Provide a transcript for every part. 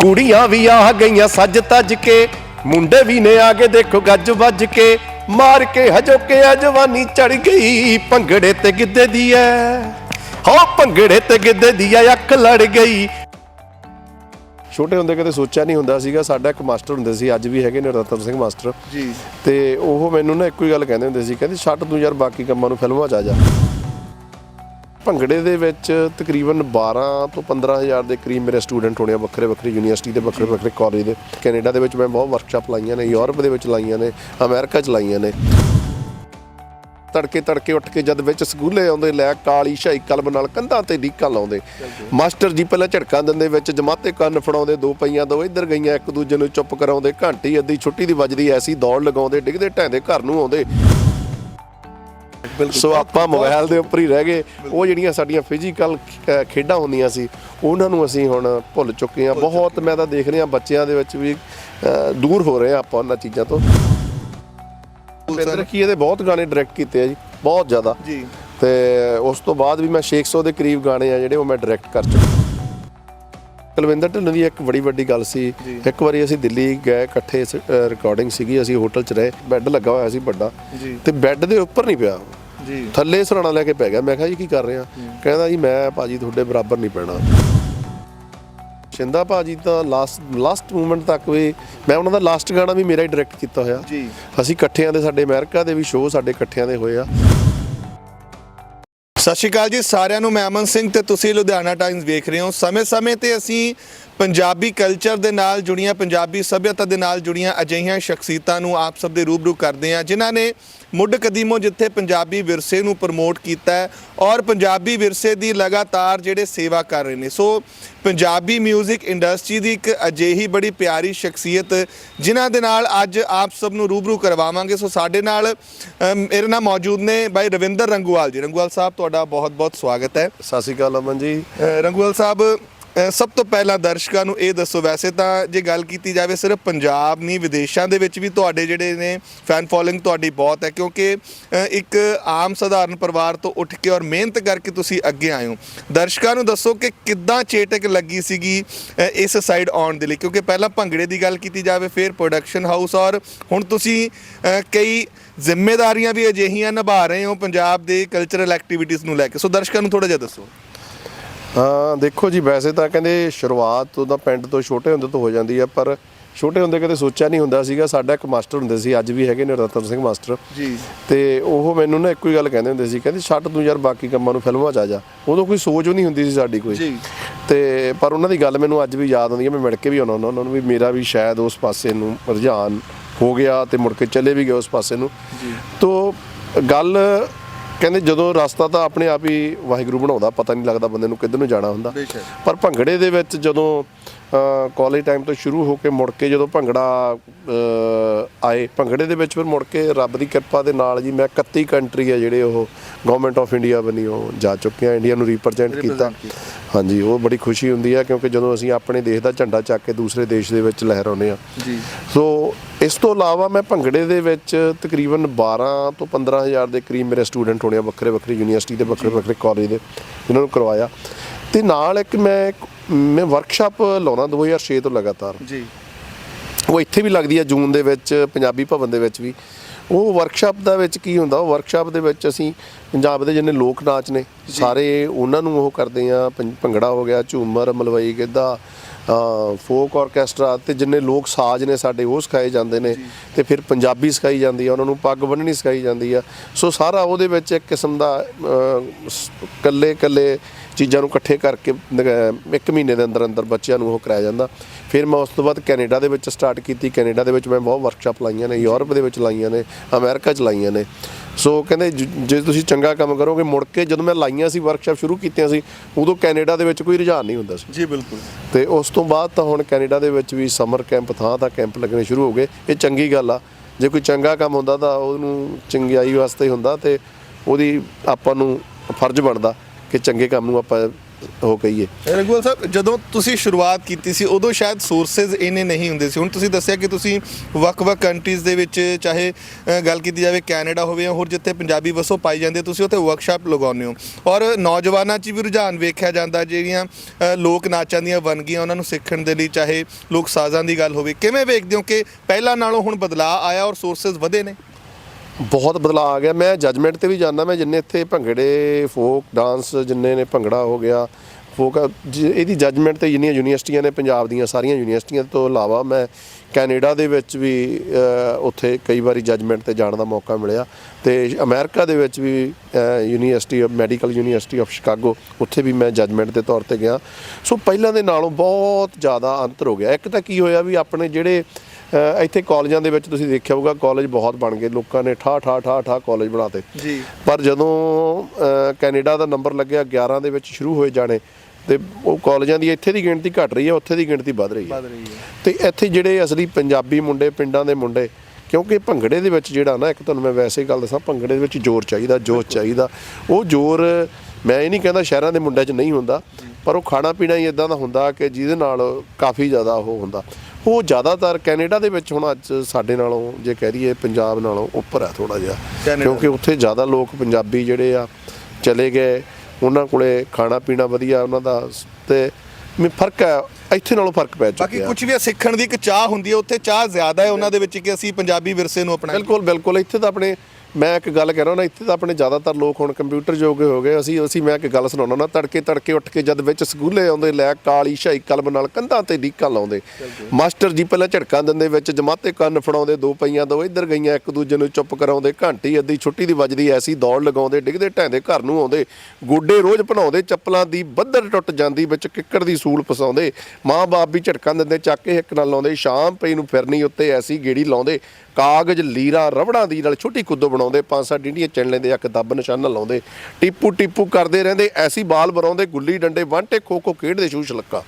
ਕੁੜੀਆਂ ਵੀ ਆ ਗਈਆਂ ਸੱਜ ਤੱਜ ਕੇ। ਮੁੰਡੇ ਵੀ ਨੇ ਆ ਕੇ ਦੇਖੋ ਗੱਜ ਵੱਜ ਕੇ। ਮਾਰ ਕੇ ਹਜੋਕੇ ਆ ਜਵਾਨੀ ਚੜ ਗਈ ਭੰਗੜੇ ਤੇ ਗਿੱਧੇ ਦੀ ਐ। ਹੋ ਭੰਗੜੇ ਤੇ ਗਿੱਧੇ ਦੀ ਐ ਅੱਖ ਲੜ ਗਈ। ਛੋਟੇ ਹੁੰਦੇ ਕਦੇ ਸੋਚਿਆ ਨਹੀਂ ਹੁੰਦਾ ਸੀਗਾ ਸਾਡਾ ਇੱਕ ਮਾਸਟਰ ਹੁੰਦੇ ਸੀ ਅੱਜ ਵੀ ਹੈਗੇ ਨੇ ਰਤਨ ਸਿੰਘ ਮਾਸਟਰ। ਜੀ। ਤੇ ਉਹ ਮੈਨੂੰ ਨਾ ਇੱਕੋ ਹੀ ਗੱਲ ਕਹਿੰਦੇ ਹੁੰਦੇ ਸੀ ਕਹਿੰਦੇ ਛੱਡ ਤੂੰ ਯਾਰ ਬਾਕੀ ਕੰਮਾਂ ਨੂੰ ਫਿਲਮਾਂ 'ਚ ਆ ਜਾ। ਭੰਗੜੇ ਦੇ ਵਿੱਚ ਤਕਰੀਬਨ 12 ਤੋਂ 15000 ਦੇ ਕਰੀਬ ਮੇਰੇ ਸਟੂਡੈਂਟ ਹੋਣੇ ਆ, ਵੱਖਰੇ ਵੱਖਰੇ ਯੂਨੀਵਰਸਿਟੀ ਦੇ, ਵੱਖਰੇ ਵੱਖਰੇ ਕਾਲਜ ਦੇ। ਕੈਨੇਡਾ ਦੇ ਵਿੱਚ ਮੈਂ ਬਹੁਤ ਵਰਕਸ਼ਾਪ ਲਾਈਆਂ ਨੇ, ਯੂਰਪ ਦੇ ਵਿੱਚ ਲਾਈਆਂ ਨੇ, ਅਮਰੀਕਾ 'ਚ ਲਾਈਆਂ ਨੇ। ਤੜਕੇ ਤੜਕੇ ਉੱਠ ਕੇ ਜਦ ਵਿੱਚ ਸਕੂਲੇ ਆਉਂਦੇ, ਲੈ ਕਾਲੀ ਸ਼ਾਈ ਕਲਮ ਨਾਲ ਕੰਧਾਂ ਤੇ ਡੀਕਾਂ ਲਾਉਂਦੇ। ਮਾਸਟਰ ਜੀ ਪਹਿਲਾਂ ਝਟਕਾਂ ਦਿੰਦੇ ਵਿੱਚ, ਜਮਾਤੇ ਕੰਨ ਫੜਾਉਂਦੇ, ਦੋ ਪਈਆਂ ਦੋ ਇੱਧਰ ਗਈਆਂ, ਇੱਕ ਦੂਜੇ ਨੂੰ ਚੁੱਪ ਕਰਾਉਂਦੇ, ਘੰਟੀ ਅੱਧੀ ਛੁੱਟੀ ਦੀ ਵੱਜਦੀ ਐਸੀ ਦੌੜ ਲਗਾਉਂਦੇ, ਡਿੱਗਦੇ ਢੈਂਦੇ ਘਰ ਨੂੰ ਆਉਂਦੇ। ਸੋ ਆਪਾਂ ਮੋਬਾਈਲ ਦੇ ਉੱਪਰ ਹੀ ਰਹਿ ਗਏ। ਉਹ ਜਿਹੜੀਆਂ ਸਾਡੀਆਂ ਫਿਜ਼ੀਕਲ ਖੇਡਾਂ ਹੁੰਦੀਆਂ ਸੀ ਉਹਨਾਂ ਨੂੰ ਅਸੀਂ ਹੁਣ ਭੁੱਲ ਚੁੱਕੇ ਹਾਂ। ਬਹੁਤ ਮੈਂ ਤਾਂ ਦੇਖ ਰਿਹਾ ਬੱਚਿਆਂ ਦੇ ਵਿੱਚ ਵੀ ਦੂਰ ਹੋ ਰਹੇ ਆ ਆਪਾਂ ਉਹਨਾਂ ਚੀਜ਼ਾਂ ਤੋਂ। ਭੁਪਿੰਦਰ ਕੀ ਇਹਦੇ ਬਹੁਤ ਗਾਣੇ ਡਾਇਰੈਕਟ ਕੀਤੇ ਆ ਜੀ ਬਹੁਤ ਜ਼ਿਆਦਾ। ਜੀ। ਤੇ ਉਸ ਤੋਂ ਬਾਅਦ ਵੀ ਮੈਂ 600 ਦੇ ਕਰੀਬ ਗਾਣੇ ਆ ਜਿਹੜੇ ਉਹ ਮੈਂ ਡਾਇਰੈਕਟ ਕਰ ਚੁੱਕਾ। ਕੁਲਵਿੰਦਰ ਢਿੱਲੋਂ ਦੀ ਇੱਕ ਬੜੀ ਵੱਡੀ ਗੱਲ ਸੀ। ਇੱਕ ਵਾਰੀ ਅਸੀਂ ਦਿੱਲੀ ਗਏ ਇਕੱਠੇ ਰਿਕਾਰਡਿੰਗ ਸੀਗੀ ਅਸੀਂ ਹੋਟਲ 'ਚ ਰਹੇ ਬੈੱਡ ਲੱਗਾ ਹੋਇਆ ਸੀ ਵੱਡਾ। ਤੇ ਬੈੱਡ ਦੇ ਉੱਪਰ ਨਹੀਂ ਪਿਆ। ਜੀ। ਥੱਲੇ ਸਰਾਣਾ ਲੈ ਕੇ ਪੈ ਗਿਆ। ਮੈਂ ਕਿਹਾ ਜੀ ਕੀ ਕਰ ਰਹੇ ਆ? ਕਹਿੰਦਾ ਜੀ ਮੈਂ ਭਾਜੀ ਤੁਹਾਡੇ ਬਰਾਬਰ ਨਹੀਂ ਪੈਣਾ। ਸ਼ਿੰਦਾ ਭਾਜੀ ਤਾਂ ਲਾਸਟ ਲਾਸਟ ਮੂਮੈਂਟ ਤੱਕ ਵੀ ਮੈਂ ਉਹਨਾਂ ਦਾ ਲਾਸਟ ਗਾਣਾ ਵੀ ਮੇਰਾ ਹੀ ਡਾਇਰੈਕਟ ਕੀਤਾ ਹੋਇਆ। ਜੀ। ਅਸੀਂ ਇਕੱਠਿਆਂ ਦੇ ਸਾਡੇ ਅਮਰੀਕਾ ਦੇ ਵੀ ਸ਼ੋਅ ਸਾਡੇ ਇਕੱਠਿਆਂ ਦੇ ਹੋਏ ਆ। ਸਤਿ ਸ਼੍ਰੀ ਅਕਾਲ ਜੀ, ਸਾਰਿਆਂ ਨੂੰ ਮੈਂ ਅਮਨ ਸਿੰਘ ਤੇ ਤੁਸੀਂ ਲੁਧਿਆਣਾ ਟਾਈਮਸ ਵੇਖ ਰਹੇ ਹੋ। ਸਮੇਂ-ਸਮੇਂ ਤੇ ਅਸੀਂ ਪੰਜਾਬੀ ਕਲਚਰ ਦੇ ਨਾਲ ਜੁੜੀਆਂ ਪੰਜਾਬੀ ਸਭਿਅਤਾ ਦੇ ਨਾਲ ਜੁੜੀਆਂ ਅਜਿਹੀਆਂ ਸ਼ਖਸੀਅਤਾਂ ਨੂੰ ਆਪ ਸਭ ਦੇ ਰੂਬਰੂ ਕਰਦੇ ਹਾਂ ਜਿਨ੍ਹਾਂ ਨੇ ਮੁੱਢ ਕਦੀਮੋਂ ਜਿੱਥੇ ਪੰਜਾਬੀ ਵਿਰਸੇ ਨੂੰ ਪ੍ਰਮੋਟ ਕੀਤਾ ਹੈ ਔਰ ਪੰਜਾਬੀ ਵਿਰਸੇ ਦੀ ਲਗਾਤਾਰ ਜਿਹੜੇ ਸੇਵਾ ਕਰ ਰਹੇ ਨੇ। ਸੋ ਪੰਜਾਬੀ 뮤직 ਇੰਡਸਟਰੀ ਦੀ ਇੱਕ ਅਜਿਹੀ ਬੜੀ ਪਿਆਰੀ ਸ਼ਖਸੀਅਤ ਜਿਨ੍ਹਾਂ ਦੇ ਨਾਲ ਅੱਜ ਆਪ ਸਭ ਨੂੰ ਰੂਬਰੂ ਕਰਵਾਵਾਂਗੇ। ਸੋ ਸਾਡੇ ਨਾਲ ਮੇਰੇ ਨਾਲ ਮੌਜੂਦ ਨੇ ਬਾਈ ਰਵਿੰਦਰ ਰੰਗੂਵਾਲ ਜੀ। ਰੰਗੂਵਾਲ ਸਾਹਿਬ ਤੁਹਾਡਾ ਬਹੁਤ-ਬਹੁਤ ਸਵਾਗਤ ਹੈ। ਸਤਿ ਸ਼੍ਰੀ ਅਕਾਲ ਅਮਨ ਜੀ। ਰੰਗੂਵਾਲ ਸਾਹਿਬ ਸਭ ਤੋਂ ਪਹਿਲਾਂ ਦਰਸ਼ਕਾਂ ਨੂੰ ਇਹ ਦੱਸੋ, ਵੈਸੇ ਤਾਂ ਜੇ ਗੱਲ ਕੀਤੀ ਜਾਵੇ ਸਿਰਫ ਪੰਜਾਬ ਨਹੀਂ, ਵਿਦੇਸ਼ਾਂ ਦੇ ਵਿੱਚ ਵੀ ਤੁਹਾਡੇ ਜਿਹੜੇ ਨੇ ਫੈਨ ਫੋਲੋਇੰਗ ਤੁਹਾਡੀ ਬਹੁਤ ਹੈ, ਕਿਉਂਕਿ ਇੱਕ ਆਮ ਸਧਾਰਨ ਪਰਿਵਾਰ ਤੋਂ ਉੱਠ ਕੇ ਔਰ ਮਿਹਨਤ ਕਰਕੇ ਤੁਸੀਂ ਅੱਗੇ ਆਏ ਹੋ। ਦਰਸ਼ਕਾਂ ਨੂੰ ਦੱਸੋ ਕਿ ਕਿੱਦਾਂ ਚੇਟਕ ਲੱਗੀ ਸੀਗੀ ਇਸ ਸਾਈਡ ਆਉਣ ਦੇ ਲਈ, ਕਿਉਂਕਿ ਪਹਿਲਾਂ ਭੰਗੜੇ ਦੀ ਗੱਲ ਕੀਤੀ ਜਾਵੇ, ਫਿਰ ਪ੍ਰੋਡਕਸ਼ਨ ਹਾਊਸ ਔਰ ਹੁਣ ਤੁਸੀਂ ਕਈ ਜ਼ਿੰਮੇਵਾਰੀਆਂ ਵੀ ਅਜਿਹੀਆਂ ਨਿਭਾ ਰਹੇ ਹੋ ਪੰਜਾਬ ਦੇ ਕਲਚਰਲ ਐਕਟੀਵਿਟੀਜ਼ ਨੂੰ ਲੈ ਕੇ। ਸੋ ਦਰਸ਼ਕਾਂ ਨੂੰ ਥੋੜਾ ਜਿਹਾ ਦੱਸੋ। ਹਾਂ ਦੇਖੋ ਜੀ ਵੈਸੇ ਤਾਂ ਕਹਿੰਦੇ ਸ਼ੁਰੂਆਤ ਉਹਦਾ ਪਿੰਡ ਤੋਂ ਛੋਟੇ ਹੁੰਦੇ ਤੋਂ ਹੋ ਜਾਂਦੀ ਆ ਪਰ ਛੋਟੇ ਹੁੰਦੇ ਕਦੇ ਸੋਚਿਆ ਨਹੀਂ ਹੁੰਦਾ ਸੀਗਾ। ਸਾਡਾ ਇੱਕ ਮਾਸਟਰ ਹੁੰਦੇ ਸੀ ਅੱਜ ਵੀ ਹੈਗੇ ਨੇ ਰਤਨ ਸਿੰਘ ਮਾਸਟਰ। ਜੀ। ਤੇ ਉਹ ਮੈਨੂੰ ਨਾ ਇੱਕੋ ਹੀ ਗੱਲ ਕਹਿੰਦੇ ਹੁੰਦੇ ਸੀ ਕਹਿੰਦੇ ਛੱਡ ਤੂੰ ਯਾਰ ਬਾਕੀ ਕੰਮਾਂ ਨੂੰ ਫਿਲਮਾਂ 'ਚ ਆ ਜਾ। ਉਦੋਂ ਕੋਈ ਸੋਚ ਵੀ ਨਹੀਂ ਹੁੰਦੀ ਸੀ ਸਾਡੀ ਕੋਈ। ਜੀ। ਤੇ ਪਰ ਉਹਨਾਂ ਦੀ ਗੱਲ ਮੈਨੂੰ ਅੱਜ ਵੀ ਯਾਦ ਆਉਂਦੀ ਹੈ ਮੈਂ ਮਿਲ ਕੇ ਵੀ ਆਉਣਾ ਉਹਨਾਂ ਨੂੰ ਵੀ ਮੇਰਾ ਵੀ ਸ਼ਾਇਦ ਉਸ ਪਾਸੇ ਨੂੰ ਰੁਝਾਨ ਹੋ ਗਿਆ ਤੇ ਮੁੜ ਕੇ ਚੱਲੇ ਵੀ ਗਏ ਉਸ ਪਾਸੇ ਨੂੰ। ਤੋਂ ਗੱਲ ਕਹਿੰਦੇ ਜਦੋਂ ਰਸਤਾ ਤਾਂ ਆਪਣੇ ਆਪ ਹੀ ਵਾਹਿਗੁਰੂ ਬਣਾਉਂਦਾ ਪਤਾ ਨਹੀਂ ਲੱਗਦਾ ਬੰਦੇ ਨੂੰ ਕਿੱਧਰ ਨੂੰ ਜਾਣਾ ਹੁੰਦਾ। ਪਰ ਭੰਗੜੇ ਦੇ ਵਿੱਚ ਜਦੋਂ ਕਾਲਜ ਟਾਈਮ ਤੋਂ ਸ਼ੁਰੂ ਹੋ ਕੇ ਮੁੜ ਕੇ ਜਦੋਂ ਭੰਗੜਾ ਆਏ ਭੰਗੜੇ ਦੇ ਵਿੱਚ ਫਿਰ ਮੁੜ ਕੇ ਰੱਬ ਦੀ ਕਿਰਪਾ ਦੇ ਨਾਲ ਜੀ ਮੈਂ 31 ਕੰਟਰੀ ਆ ਜਿਹੜੇ ਉਹ ਗਵਰਨਮੈਂਟ ਆਫ ਇੰਡੀਆ ਬਣੀ ਉਹ ਜਾ ਚੁੱਕੇ ਆ ਇੰਡੀਆ ਨੂੰ ਰਿਪਰੈਜ਼ੈਂਟ ਕੀਤਾ। ਹਾਂਜੀ ਉਹ ਬੜੀ ਖੁਸ਼ੀ ਹੁੰਦੀ ਹੈ ਕਿਉਂਕਿ ਜਦੋਂ ਅਸੀਂ ਆਪਣੇ ਦੇਸ਼ ਦਾ ਝੰਡਾ ਚੱਕ ਕੇ ਦੂਸਰੇ ਦੇਸ਼ ਦੇ ਵਿੱਚ ਲਹਿਰਾਉਂਦੇ ਆ। ਜੀ। ਸੋ ਇਸ ਤੋਂ ਇਲਾਵਾ ਮੈਂ ਭੰਗੜੇ ਦੇ ਵਿੱਚ ਤਕਰੀਬਨ 12 ਤੋਂ 15000 ਦੇ ਕਰੀਬ ਮੇਰੇ ਸਟੂਡੈਂਟ ਹੋਣੇ ਆ ਵੱਖਰੇ ਵੱਖਰੇ ਯੂਨੀਵਰਸਿਟੀ ਦੇ ਵੱਖਰੇ ਵੱਖਰੇ ਕਾਲਜ ਦੇ ਜਿਨ੍ਹਾਂ ਨੂੰ ਕਰਵਾਇਆ। ਤੇ ਨਾਲ ਇੱਕ ਮੈਂ ਮੈਂ ਵਰਕਸ਼ਾਪ ਲਾਉਣਾ 2006 ਤੋਂ ਲਗਾਤਾਰ। ਜੀ। ਉਹ ਇੱਥੇ ਵੀ ਲੱਗਦੀ ਹੈ ਜੂਨ ਦੇ ਵਿੱਚ ਪੰਜਾਬੀ ਭਵਨ ਦੇ ਵਿੱਚ ਵੀ। ਉਹ ਵਰਕਸ਼ਾਪ ਦਾ ਵਿੱਚ ਕੀ ਹੁੰਦਾ ਉਹ ਵਰਕਸ਼ਾਪ ਦੇ ਵਿੱਚ ਅਸੀਂ ਪੰਜਾਬ ਦੇ ਜਿੰਨੇ ਲੋਕ ਨਾਚ ਨੇ ਸਾਰੇ ਉਹਨਾਂ ਨੂੰ ਉਹ ਕਰਦੇ ਆ ਭੰਗੜਾ ਹੋ ਗਿਆ ਝੂਮਰ ਮਲਵਈ ਗਿੱਧਾ ਫੋਕ ਆਰਕੈਸਟਰਾ ਤੇ ਜਿੰਨੇ ਲੋਕ ਸਾਜ਼ ਨੇ ਸਾਡੇ ਉਹ ਸਿਖਾਏ ਜਾਂਦੇ ਨੇ। ਤੇ ਫਿਰ ਪੰਜਾਬੀ ਸਿਖਾਈ ਜਾਂਦੀ ਆ ਉਹਨਾਂ ਨੂੰ ਪੱਗ ਬੰਨਣੀ ਸਿਖਾਈ ਜਾਂਦੀ ਆ। ਸੋ ਸਾਰਾ ਉਹਦੇ ਵਿੱਚ ਇੱਕ ਕਿਸਮ ਦਾ ਕੱਲੇ ਕੱਲੇ ਚੀਜ਼ਾਂ ਨੂੰ ਇਕੱਠੇ ਕਰਕੇ ਇੱਕ ਮਹੀਨੇ ਦੇ ਅੰਦਰ ਅੰਦਰ ਬੱਚਿਆਂ ਨੂੰ ਉਹ ਕਰਾਇਆ ਜਾਂਦਾ। ਫਿਰ ਮੈਂ ਉਸ ਤੋਂ ਬਾਅਦ ਕੈਨੇਡਾ ਦੇ ਵਿੱਚ ਸਟਾਰਟ ਕੀਤੀ। ਕੈਨੇਡਾ ਦੇ ਵਿੱਚ ਮੈਂ ਬਹੁਤ ਵਰਕਸ਼ਾਪ ਲਾਈਆਂ ਨੇ ਯੂਰਪ ਦੇ ਵਿੱਚ ਲਾਈਆਂ ਨੇ ਅਮਰੀਕਾ 'ਚ ਲਾਈਆਂ ਨੇ। ਸੋ ਕਹਿੰਦੇ ਜ- ਤੁਸੀਂ ਚੰਗਾ ਕੰਮ ਕਰੋਗੇ ਮੁੜ ਕੇ ਜਦੋਂ ਮੈਂ ਲਾਈਆਂ ਸੀ ਵਰਕਸ਼ਾਪ ਸ਼ੁਰੂ ਕੀਤੀਆਂ ਸੀ ਉਦੋਂ ਕੈਨੇਡਾ ਦੇ ਵਿੱਚ ਕੋਈ ਰੁਝਾਨ ਨਹੀਂ ਹੁੰਦਾ ਸੀ। ਜੀ ਬਿਲਕੁਲ। ਤੇ ਉਸ ਤੋਂ ਬਾਅਦ ਤਾਂ ਹੁਣ ਕੈਨੇਡਾ ਦੇ ਵਿੱਚ ਵੀ ਸਮਰ ਕੈਂਪ ਥਾਂ ਤਾਂ ਕੈਂਪ ਲੱਗਣੇ ਸ਼ੁਰੂ ਹੋ ਗਏ। ਇਹ ਚੰਗੀ ਗੱਲ ਆ। ਜੇ ਕੋਈ ਚੰਗਾ ਕੰਮ ਹੁੰਦਾ ਤਾਂ ਉਹਨੂੰ ਚੰਗਿਆਈ ਵਾਸਤੇ ਹੁੰਦਾ ਤੇ ਉਹਦੀ ਆਪਾਂ ਨੂੰ ਫਰਜ਼ ਬਣਦਾ। ਕਿ ਚੰਗੇ ਕੰਮ ਨੂੰ ਆਪਾਂ ਹੋ ਕਹੀਏ। ਰਘੁਵਲ ਸਾਹਿਬ, ਜਦੋਂ ਤੁਸੀਂ ਸ਼ੁਰੂਆਤ ਕੀਤੀ ਸੀ, ਉਦੋਂ ਸ਼ਾਇਦ ਸੋਰਸਸ ਇੰਨੇ ਨਹੀਂ ਹੁੰਦੇ ਸੀ। ਹੁਣ ਤੁਸੀਂ ਦੱਸਿਆ ਕਿ ਤੁਸੀਂ ਵੱਖ-ਵੱਖ ਕੰਟਰੀਜ਼ ਦੇ ਵਿੱਚ ਚਾਹੇ ਗੱਲ ਕੀਤੀ ਜਾਵੇ ਕੈਨੇਡਾ ਹੋਵੇ ਜਾਂ ਹੋਰ ਜਿੱਥੇ ਪੰਜਾਬੀ ਵਸੋਂ ਪਾਈ ਜਾਂਦੀ, ਤੁਸੀਂ ਉੱਥੇ ਵਰਕਸ਼ਾਪ ਲਗਾਉਂਦੇ ਹੋ। ਔਰ ਨੌਜਵਾਨਾਂ 'ਚ ਵੀ ਰੁਝਾਨ ਵੇਖਿਆ ਜਾਂਦਾ, ਜਿਹੜੀਆਂ ਲੋਕ ਨਾਚਾਂ ਦੀਆਂ ਵੰਨਗੀਆਂ ਉਹਨਾਂ ਨੂੰ ਸਿੱਖਣ ਦੇ ਲਈ, ਚਾਹੇ ਲੋਕ ਸਾਜ਼ਾਂ ਦੀ ਗੱਲ ਹੋਵੇ। ਕਿਵੇਂ ਵੇਖਦੇ ਹੋ ਕਿ ਪਹਿਲਾਂ ਨਾਲੋਂ ਹੁਣ ਬਦਲਾਅ ਆਇਆ ਔਰ ਸੋਰਸਸ ਵਧੇ ਨੇ? ਬਹੁਤ ਬਦਲਾਅ ਆ ਗਿਆ। ਮੈਂ ਜੱਜਮੈਂਟ ਤੇ ਵੀ ਜਾਂਦਾ, ਮੈਂ ਜਿੰਨੇ ਇੱਥੇ ਭੰਗੜੇ ਫੋਕ ਡਾਂਸ ਜਿੰਨੇ ਨੇ ਭੰਗੜਾ ਹੋ ਗਿਆ ਫੋਕ ਜ- ਇਹਦੀ ਜੱਜਮੈਂਟ ਤੇ ਜਿੰਨੀਆਂ ਯੂਨੀਵਰਸਿਟੀਆਂ ਨੇ ਪੰਜਾਬ ਦੀਆਂ, ਸਾਰੀਆਂ ਯੂਨੀਵਰਸਿਟੀਆਂ ਤੋਂ ਇਲਾਵਾ ਮੈਂ ਕੈਨੇਡਾ ਦੇ ਵਿੱਚ ਵੀ ਉੱਥੇ ਕਈ ਵਾਰੀ ਜੱਜਮੈਂਟ ਤੇ ਜਾਣ ਦਾ ਮੌਕਾ ਮਿਲਿਆ ਤੇ ਅਮਰੀਕਾ ਦੇ ਵਿੱਚ ਵੀ university of, medical university of Chicago, ਉੱਥੇ ਵੀ ਮੈਂ ਜੱਜਮੈਂਟ ਦੇ ਤੌਰ ਤੇ ਗਿਆ। ਸੋ ਪਹਿਲਾਂ ਦੇ ਨਾਲੋਂ ਬਹੁਤ ਜ਼ਿਆਦਾ ਅੰਤਰ ਹੋ ਗਿਆ। ਇੱਕ ਤਾਂ ਕੀ ਹੋਇਆ ਵੀ ਆਪਣੇ ਜਿਹੜੇ ਇੱਥੇ ਕਾਲਜਾਂ ਦੇ ਵਿੱਚ ਤੁਸੀਂ ਦੇਖਿਆ ਹੋਊਗਾ ਕਾਲਜ ਬਹੁਤ ਬਣ ਗਏ। ਲੋਕਾਂ ਨੇ ਠਾ ਠਾ ਠਾ ਠਾ ਕਾਲਜ ਬਣਾਤੇ। ਜੀ। ਪਰ ਜਦੋਂ ਕੈਨੇਡਾ ਦਾ ਨੰਬਰ ਲੱਗਿਆ 11 ਦੇ ਵਿੱਚ ਸ਼ੁਰੂ ਹੋਏ ਜਾਣੇ ਤੇ ਉਹ ਕਾਲਜਾਂ ਦੀ ਇੱਥੇ ਦੀ ਗਿਣਤੀ ਘਟ ਰਹੀ ਹੈ ਉੱਥੇ ਦੀ ਗਿਣਤੀ ਵੱਧ ਰਹੀ ਹੈ। ਵੱਧ ਰਹੀ ਹੈ। ਤੇ ਇੱਥੇ ਜਿਹੜੇ ਅਸਲੀ ਪੰਜਾਬੀ ਮੁੰਡੇ ਪਿੰਡਾਂ ਦੇ ਮੁੰਡੇ ਕਿਉਂਕਿ ਭੰਗੜੇ ਦੇ ਵਿੱਚ ਜਿਹੜਾ ਨਾ ਇੱਕ ਤੁਹਾਨੂੰ ਮੈਂ ਵੈਸੇ ਹੀ ਗੱਲ ਦੱਸਾਂ ਭੰਗੜੇ ਦੇ ਵਿੱਚ ਜ਼ੋਰ ਚਾਹੀਦਾ ਜੋਸ਼ ਚਾਹੀਦਾ। ਉਹ ਜ਼ੋਰ ਮੈਂ ਇਹ ਨਹੀਂ ਕਹਿੰਦਾ ਸ਼ਹਿਰਾਂ ਦੇ ਮੁੰਡਿਆਂ 'ਚ ਨਹੀਂ ਹੁੰਦਾ ਪਰ ਉਹ ਖਾਣਾ ਪੀਣਾ ਹੀ ਇਦਾਂ ਦਾ ਹੁੰਦਾ ਕਿ ਜਿਹਦੇ ਨਾਲ ਕਾਫੀ ਜ਼ਿਆਦਾ ਉਹ ਹੁੰਦਾ। ਉਹ ਜ਼ਿਆਦਾਤਰ ਕੈਨੇਡਾ ਦੇ ਵਿੱਚ ਹੁਣ ਅੱਜ ਸਾਡੇ ਨਾਲੋਂ ਜੇ ਕਹਿ ਰਹੀਏ ਪੰਜਾਬ ਨਾਲੋਂ ਉੱਪਰ ਹੈ ਥੋੜਾ ਜਿਹਾ। ਕਿਉਂਕਿ ਉੱਥੇ ਜ਼ਿਆਦਾ ਲੋਕ ਪੰਜਾਬੀ ਜਿਹੜੇ ਆ ਚਲੇ ਗਏ ਉਹਨਾਂ ਕੋਲੇ ਖਾਣਾ ਪੀਣਾ ਵਧੀਆ ਉਹਨਾਂ ਦਾ ਤੇ ਮੈਂ ਫ਼ਰਕ ਹੈ ਇੱਥੇ ਨਾਲੋਂ ਫ਼ਰਕ ਪੈ ਬਾਕੀ ਚੁੱਕਿਆ ਕੁਝ ਵੀ ਸਿੱਖਣ ਦੀ ਇੱਕ ਚਾਹ ਹੁੰਦੀ ਹੈ ਉੱਥੇ ਚਾਹ ਜ਼ਿਆਦਾ ਹੈ ਉਹਨਾਂ ਦੇ ਵਿੱਚ ਕਿ ਅਸੀਂ ਪੰਜਾਬੀ ਵਿਰਸੇ ਨੂੰ ਅਪਣਾਈਏ ਬਿਲਕੁਲ ਬਿਲਕੁਲ ਇੱਥੇ ਤਾਂ ਆਪਣੇ ਮੈਂ ਇੱਕ ਗੱਲ ਕਹਿ ਰਿਹਾ ਨਾ, ਇੱਥੇ ਤਾਂ ਆਪਣੇ ਜ਼ਿਆਦਾਤਰ ਲੋਕ ਹੁਣ ਕੰਪਿਊਟਰ ਯੋਗ ਹੋ ਗਏ। ਅਸੀਂ ਅਸੀਂ ਮੈਂ ਇੱਕ ਗੱਲ ਸੁਣਾਉਣਾ ਨਾ ਤੜਕੇ ਤੜਕੇ ਉੱਠ ਕੇ ਜਦ ਵਿੱਚ ਸਕੂਲੇ ਆਉਂਦੇ, ਲੈ ਕਾਲੀ ਸ਼ਾਈ ਕਲਮ ਨਾਲ ਕੰਧਾਂ ਤੇ ਲੀਕਾਂ ਲਾਉਂਦੇ। ਮਾਸਟਰ ਜੀ ਪਹਿਲਾਂ ਝਟਕਾਂ ਦਿੰਦੇ ਵਿੱਚ, ਜਮਾਤੇ ਕੰਨ ਫੜਾਉਂਦੇ, ਦੋ ਪਈਆਂ ਦੋ ਇੱਧਰ ਗਈਆਂ, ਇੱਕ ਦੂਜੇ ਨੂੰ ਚੁੱਪ ਕਰਾਉਂਦੇ, ਘੰਟੀ ਅੱਧੀ ਛੁੱਟੀ ਦੀ ਵੱਜਦੀ, ਐਸੀ ਦੌੜ ਲਗਾਉਂਦੇ, ਡਿੱਗਦੇ ਢੈਂਦੇ ਘਰ ਨੂੰ ਆਉਂਦੇ, ਗੋਡੇ ਰੋਜ਼ ਬਣਾਉਂਦੇ ਚੱਪਲਾਂ ਦੀ ਬੱਦਰ ਟੁੱਟ ਜਾਂਦੀ, ਵਿੱਚ ਕਿੱਕਰ ਦੀ ਸੂਲ ਫਸਾਉਂਦੇ। ਮਾਂ-ਬਾਪ ਵੀ ਝਟਕਾਂ ਦਿੰਦੇ, ਚੱਕ ਕੇ ਇੱਕ ਨਾਲ ਲਾਉਂਦੇ, ਸ਼ਾਮ ਪਈ ਨੂੰ ਫਿਰਨੀ ਉੱਤੇ ਐਸੀ ਗੇੜੀ ਲਾਉਂਦੇ। ਕਾਗਜ਼, ਲੀਰਾ, ਰਬੜਾਂ ਦੀ ਨਾਲ ਛੋਟੀ ਕੁੱਦੋ ਬਣਾਉਂਦੇ, ਪੰਜ ਸੱਤ ਡਿੰਡੀਆਂ ਚਿਣ ਲੈਂਦੇ ਇੱਕ ਦੱਬ ਨਿਸ਼ਾਨਾ ਲਾਉਂਦੇ, ਟਿੱਪੂ ਟਿੱਪੂ ਕਰਦੇ ਰਹਿੰਦੇ, ਐਸੀ ਬਾਲ ਬਰਾਉਂਦੇ ਗੁੱਲੀ ਡੰਡੇ ਵਾਂਟੇ ਖੋ ਖੋ ਖੇਡਦੇ ਸ਼ੂਸ਼ ਲੱਕਾ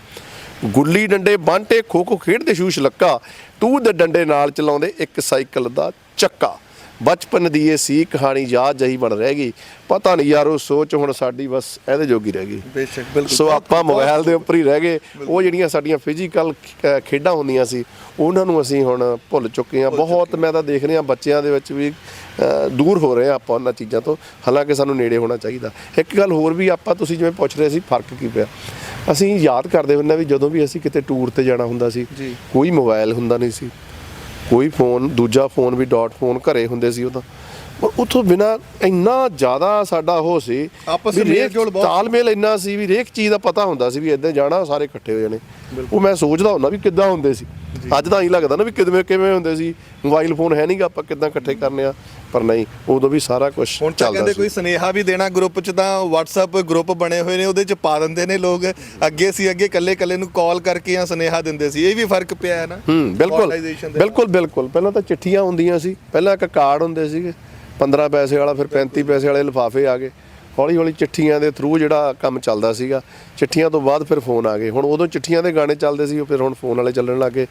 ਗੁੱਲੀ ਡੰਡੇ ਵਾਂਟੇ ਖੋ ਖੋ ਖੇਡਦੇ ਸ਼ੂਸ਼ ਲੱਕਾ ਤੂੰ ਦੇ ਡੰਡੇ ਨਾਲ ਚਲਾਉਂਦੇ, ਇੱਕ ਸਾਈਕਲ ਦਾ ਚੱਕਾ। ਬਚਪਨ ਦੀ ਇਹ ਸੀ ਕਹਾਣੀ ਯਾਦ ਜਹੀ ਬਣ ਰਹਿ ਗਈ। ਪਤਾ ਨਹੀਂ ਯਾਰੋ ਸੋਚ ਹੁਣ ਸਾਡੀ ਬਸ ਇਹਦੇ ਜੋਗੀ ਰਹਿ ਗਈ। ਬੇਸ਼ੱਕ ਬਿਲਕੁਲ। ਸੋ ਆਪਾਂ ਮੋਬਾਈਲ ਦੇ ਉੱਪਰ ਹੀ ਰਹਿ ਗਏ। ਉਹ ਜਿਹੜੀਆਂ ਸਾਡੀਆਂ ਫਿਜ਼ੀਕਲ ਖੇਡਾਂ ਹੁੰਦੀਆਂ ਸੀ ਉਹਨਾਂ ਨੂੰ ਅਸੀਂ ਹੁਣ ਭੁੱਲ ਚੁੱਕੇ ਹਾਂ। ਬਹੁਤ ਮੈਂ ਤਾਂ ਦੇਖ ਰਿਹਾ ਬੱਚਿਆਂ ਦੇ ਵਿੱਚ ਵੀ ਦੂਰ ਹੋ ਰਹੇ ਹਾਂ ਆਪਾਂ ਉਹਨਾਂ ਚੀਜ਼ਾਂ ਤੋਂ। ਹਾਲਾਂਕਿ ਸਾਨੂੰ ਨੇੜੇ ਹੋਣਾ ਚਾਹੀਦਾ। ਇੱਕ ਗੱਲ ਹੋਰ ਵੀ ਆਪਾਂ ਤੁਸੀਂ ਜਿਵੇਂ ਪੁੱਛ ਰਹੇ ਸੀ ਫ਼ਰਕ ਕੀ ਪਿਆ? ਅਸੀਂ ਯਾਦ ਕਰਦੇ ਹੁੰਦੇ ਵੀ ਜਦੋਂ ਵੀ ਅਸੀਂ ਕਿਤੇ ਟੂਰ ਤੇ ਜਾਣਾ ਹੁੰਦਾ ਸੀ। ਕੋਈ ਮੋਬਾਈਲ ਹੁੰਦਾ ਨਹੀਂ ਸੀ। ਕੋਈ ਫੋਨ ਦੂਜਾ ਫੋਨ ਵੀ ਡਾਟ ਫੋਨ ਘਰੇ ਹੁੰਦੇ ਸੀ ਉਹਦਾ ਪਰ ਉਥੋਂ ਬਿਨਾ ਇੰਨਾ ਜ਼ਿਆਦਾ ਸਾਡਾ ਉਹ ਸੀ ਆਪਸ ਵਿੱਚ ਰੇਖ- ਤਾਲਮੇਲ ਇੰਨਾ ਸੀ ਵੀ ਹਰੇਕ ਚੀਜ਼ ਦਾ ਪਤਾ ਹੁੰਦਾ ਸੀ ਵੀ ਇਦਾਂ ਜਾਣਾ ਸਾਰੇ ਇਕੱਠੇ ਹੋ ਜਾਣੇ। ਉਹ ਮੈਂ ਸੋਚਦਾ ਹੁੰਦਾ ਵੀ ਕਿੱਦਾਂ ਹੁੰਦੇ ਸੀ। ਅੱਜ ਤਾਂ ਹੀ ਲੱਗਦਾ ਨਾ ਵੀ ਕਿਵੇਂ ਕਿਵੇਂ ਹੁੰਦੇ ਸੀ। ਮੋਬਾਈਲ ਫੋਨ ਹੈ ਨਹੀਂਗਾ ਆਪਾਂ ਕਿੱਦਾਂ ਇਕੱਠੇ ਕਰਨੇ ਆ ਪਰ ਨਹੀਂ ਉਦੋਂ ਵੀ ਸਾਰਾ ਕੁਝ ਹੁਣ ਤਾਂ ਚੱਲਦਾ ਕਹਿੰਦੇ ਸੀ। ਕੋਈ ਸੁਨੇਹਾ ਵੀ ਦੇਣਾ ਗਰੁੱਪ 'ਚ ਤਾਂ WhatsApp ਗਰੁੱਪ ਬਣੇ ਹੋਏ ਨੇ ਉਹਦੇ 'ਚ ਪਾ ਦਿੰਦੇ ਨੇ ਲੋਕ। ਅੱਗੇ ਸੀ ਅੱਗੇ ਕੱਲੇ ਕੱਲੇ ਨੂੰ ਕਾਲ ਕਰਕੇ ਜਾਂ ਸੁਨੇਹਾ ਦਿੰਦੇ ਸੀ। ਇਹ ਵੀ ਫ਼ਰਕ ਪਿਆ ਹੈ ਨਾ ਹੂੰ ਬਿਲਕੁਲ। ਦੇ ਬਿਲਕੁਲ ਬਿਲਕੁਲ। ਪਹਿਲਾਂ ਤਾਂ ਚਿੱਠੀਆਂ ਹੁੰਦੀਆਂ ਸੀ। ਪਹਿਲਾਂ ਇੱਕ ਕਾਰਡ ਹੁੰਦੇ ਸੀਗੇ। 15 ਪੈਸੇ ਵਾਲਾ ਫਿਰ 35 ਪੈਸੇ ਵਾਲੇ ਲਿਫਾਫੇ ਆ ਗਏ। ਹੌਲੀ ਹੌਲੀ ਚਿੱਠੀਆਂ ਦੇ ਥਰੂ ਜਿਹੜਾ ਕੰਮ ਚੱਲਦਾ ਸੀਗਾ ਚਿੱਠੀਆਂ ਤੋਂ ਬਾਅਦ ਫਿਰ ਫੋਨ ਆ ਗਏ। ਹੁਣ ਉਦੋਂ ਚਿੱਠੀਆਂ ਦੇ ਗਾਣੇ ਚੱਲਦੇ ਸੀ ਉਹ ਫਿਰ ਹੁਣ ਫੋਨ ਵਾਲੇ ਚੱਲਣ ਲੱਗੇ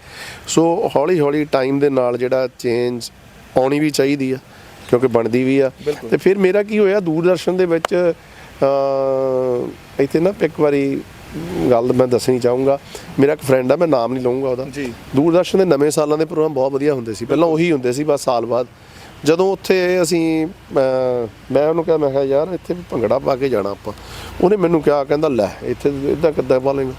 ਸੋ ਹੌਲੀ ਹੌਲੀ ਟਾਈਮ ਦੇ ਨਾਲ ਜਿਹੜਾ ਚੇਂਜ ਆਉਣੀ ਵੀ ਚਾਹੀਦੀ ਆ ਕਿਉਂਕਿ ਬਣਦੀ ਵੀ ਆ। ਤੇ ਫਿਰ ਮੇਰਾ ਕੀ ਹੋਇਆ ਦੂਰਦਰਸ਼ਨ ਦੇ ਵਿੱਚ ਅ ਇੱਥੇ ਨਾ ਇੱਕ ਵਾਰੀ ਗੱਲ ਮੈਂ ਦੱਸਣੀ ਚਾਹੂੰਗਾ। ਮੇਰਾ ਇੱਕ ਫਰੈਂਡ ਆ ਮੈਂ ਨਾਮ ਨਹੀਂ ਲਵਾਂਗਾ ਉਹਦਾ। ਜੀ। ਦੂਰਦਰਸ਼ਨ ਦੇ ਨਵੇਂ ਸਾਲਾਂ ਦੇ ਪ੍ਰੋਗਰਾਮ ਬਹੁਤ ਵਧੀਆ ਹੁੰਦੇ ਸੀ। ਪਹਿਲਾਂ ਉਹੀ ਹੁੰਦੇ ਸੀ ਬਸ ਸਾਲ ਬਾਅਦ। ਜਦੋਂ ਉੱਥੇ ਅਸੀਂ ਮੈਂ ਉਹਨੂੰ ਕਿਹਾ ਮੈਂ ਕਿਹਾ ਯਾਰ ਇੱਥੇ ਭੰਗੜਾ ਪਾ ਕੇ ਜਾਣਾ ਆਪਾਂ। ਉਹਨੇ ਮੈਨੂੰ ਕਿਹਾ ਕਹਿੰਦਾ ਲੈ ਇੱਥੇ ਇਦਾਂ ਕਿੱਦਾਂ ਪਾ ਲੇਗਾ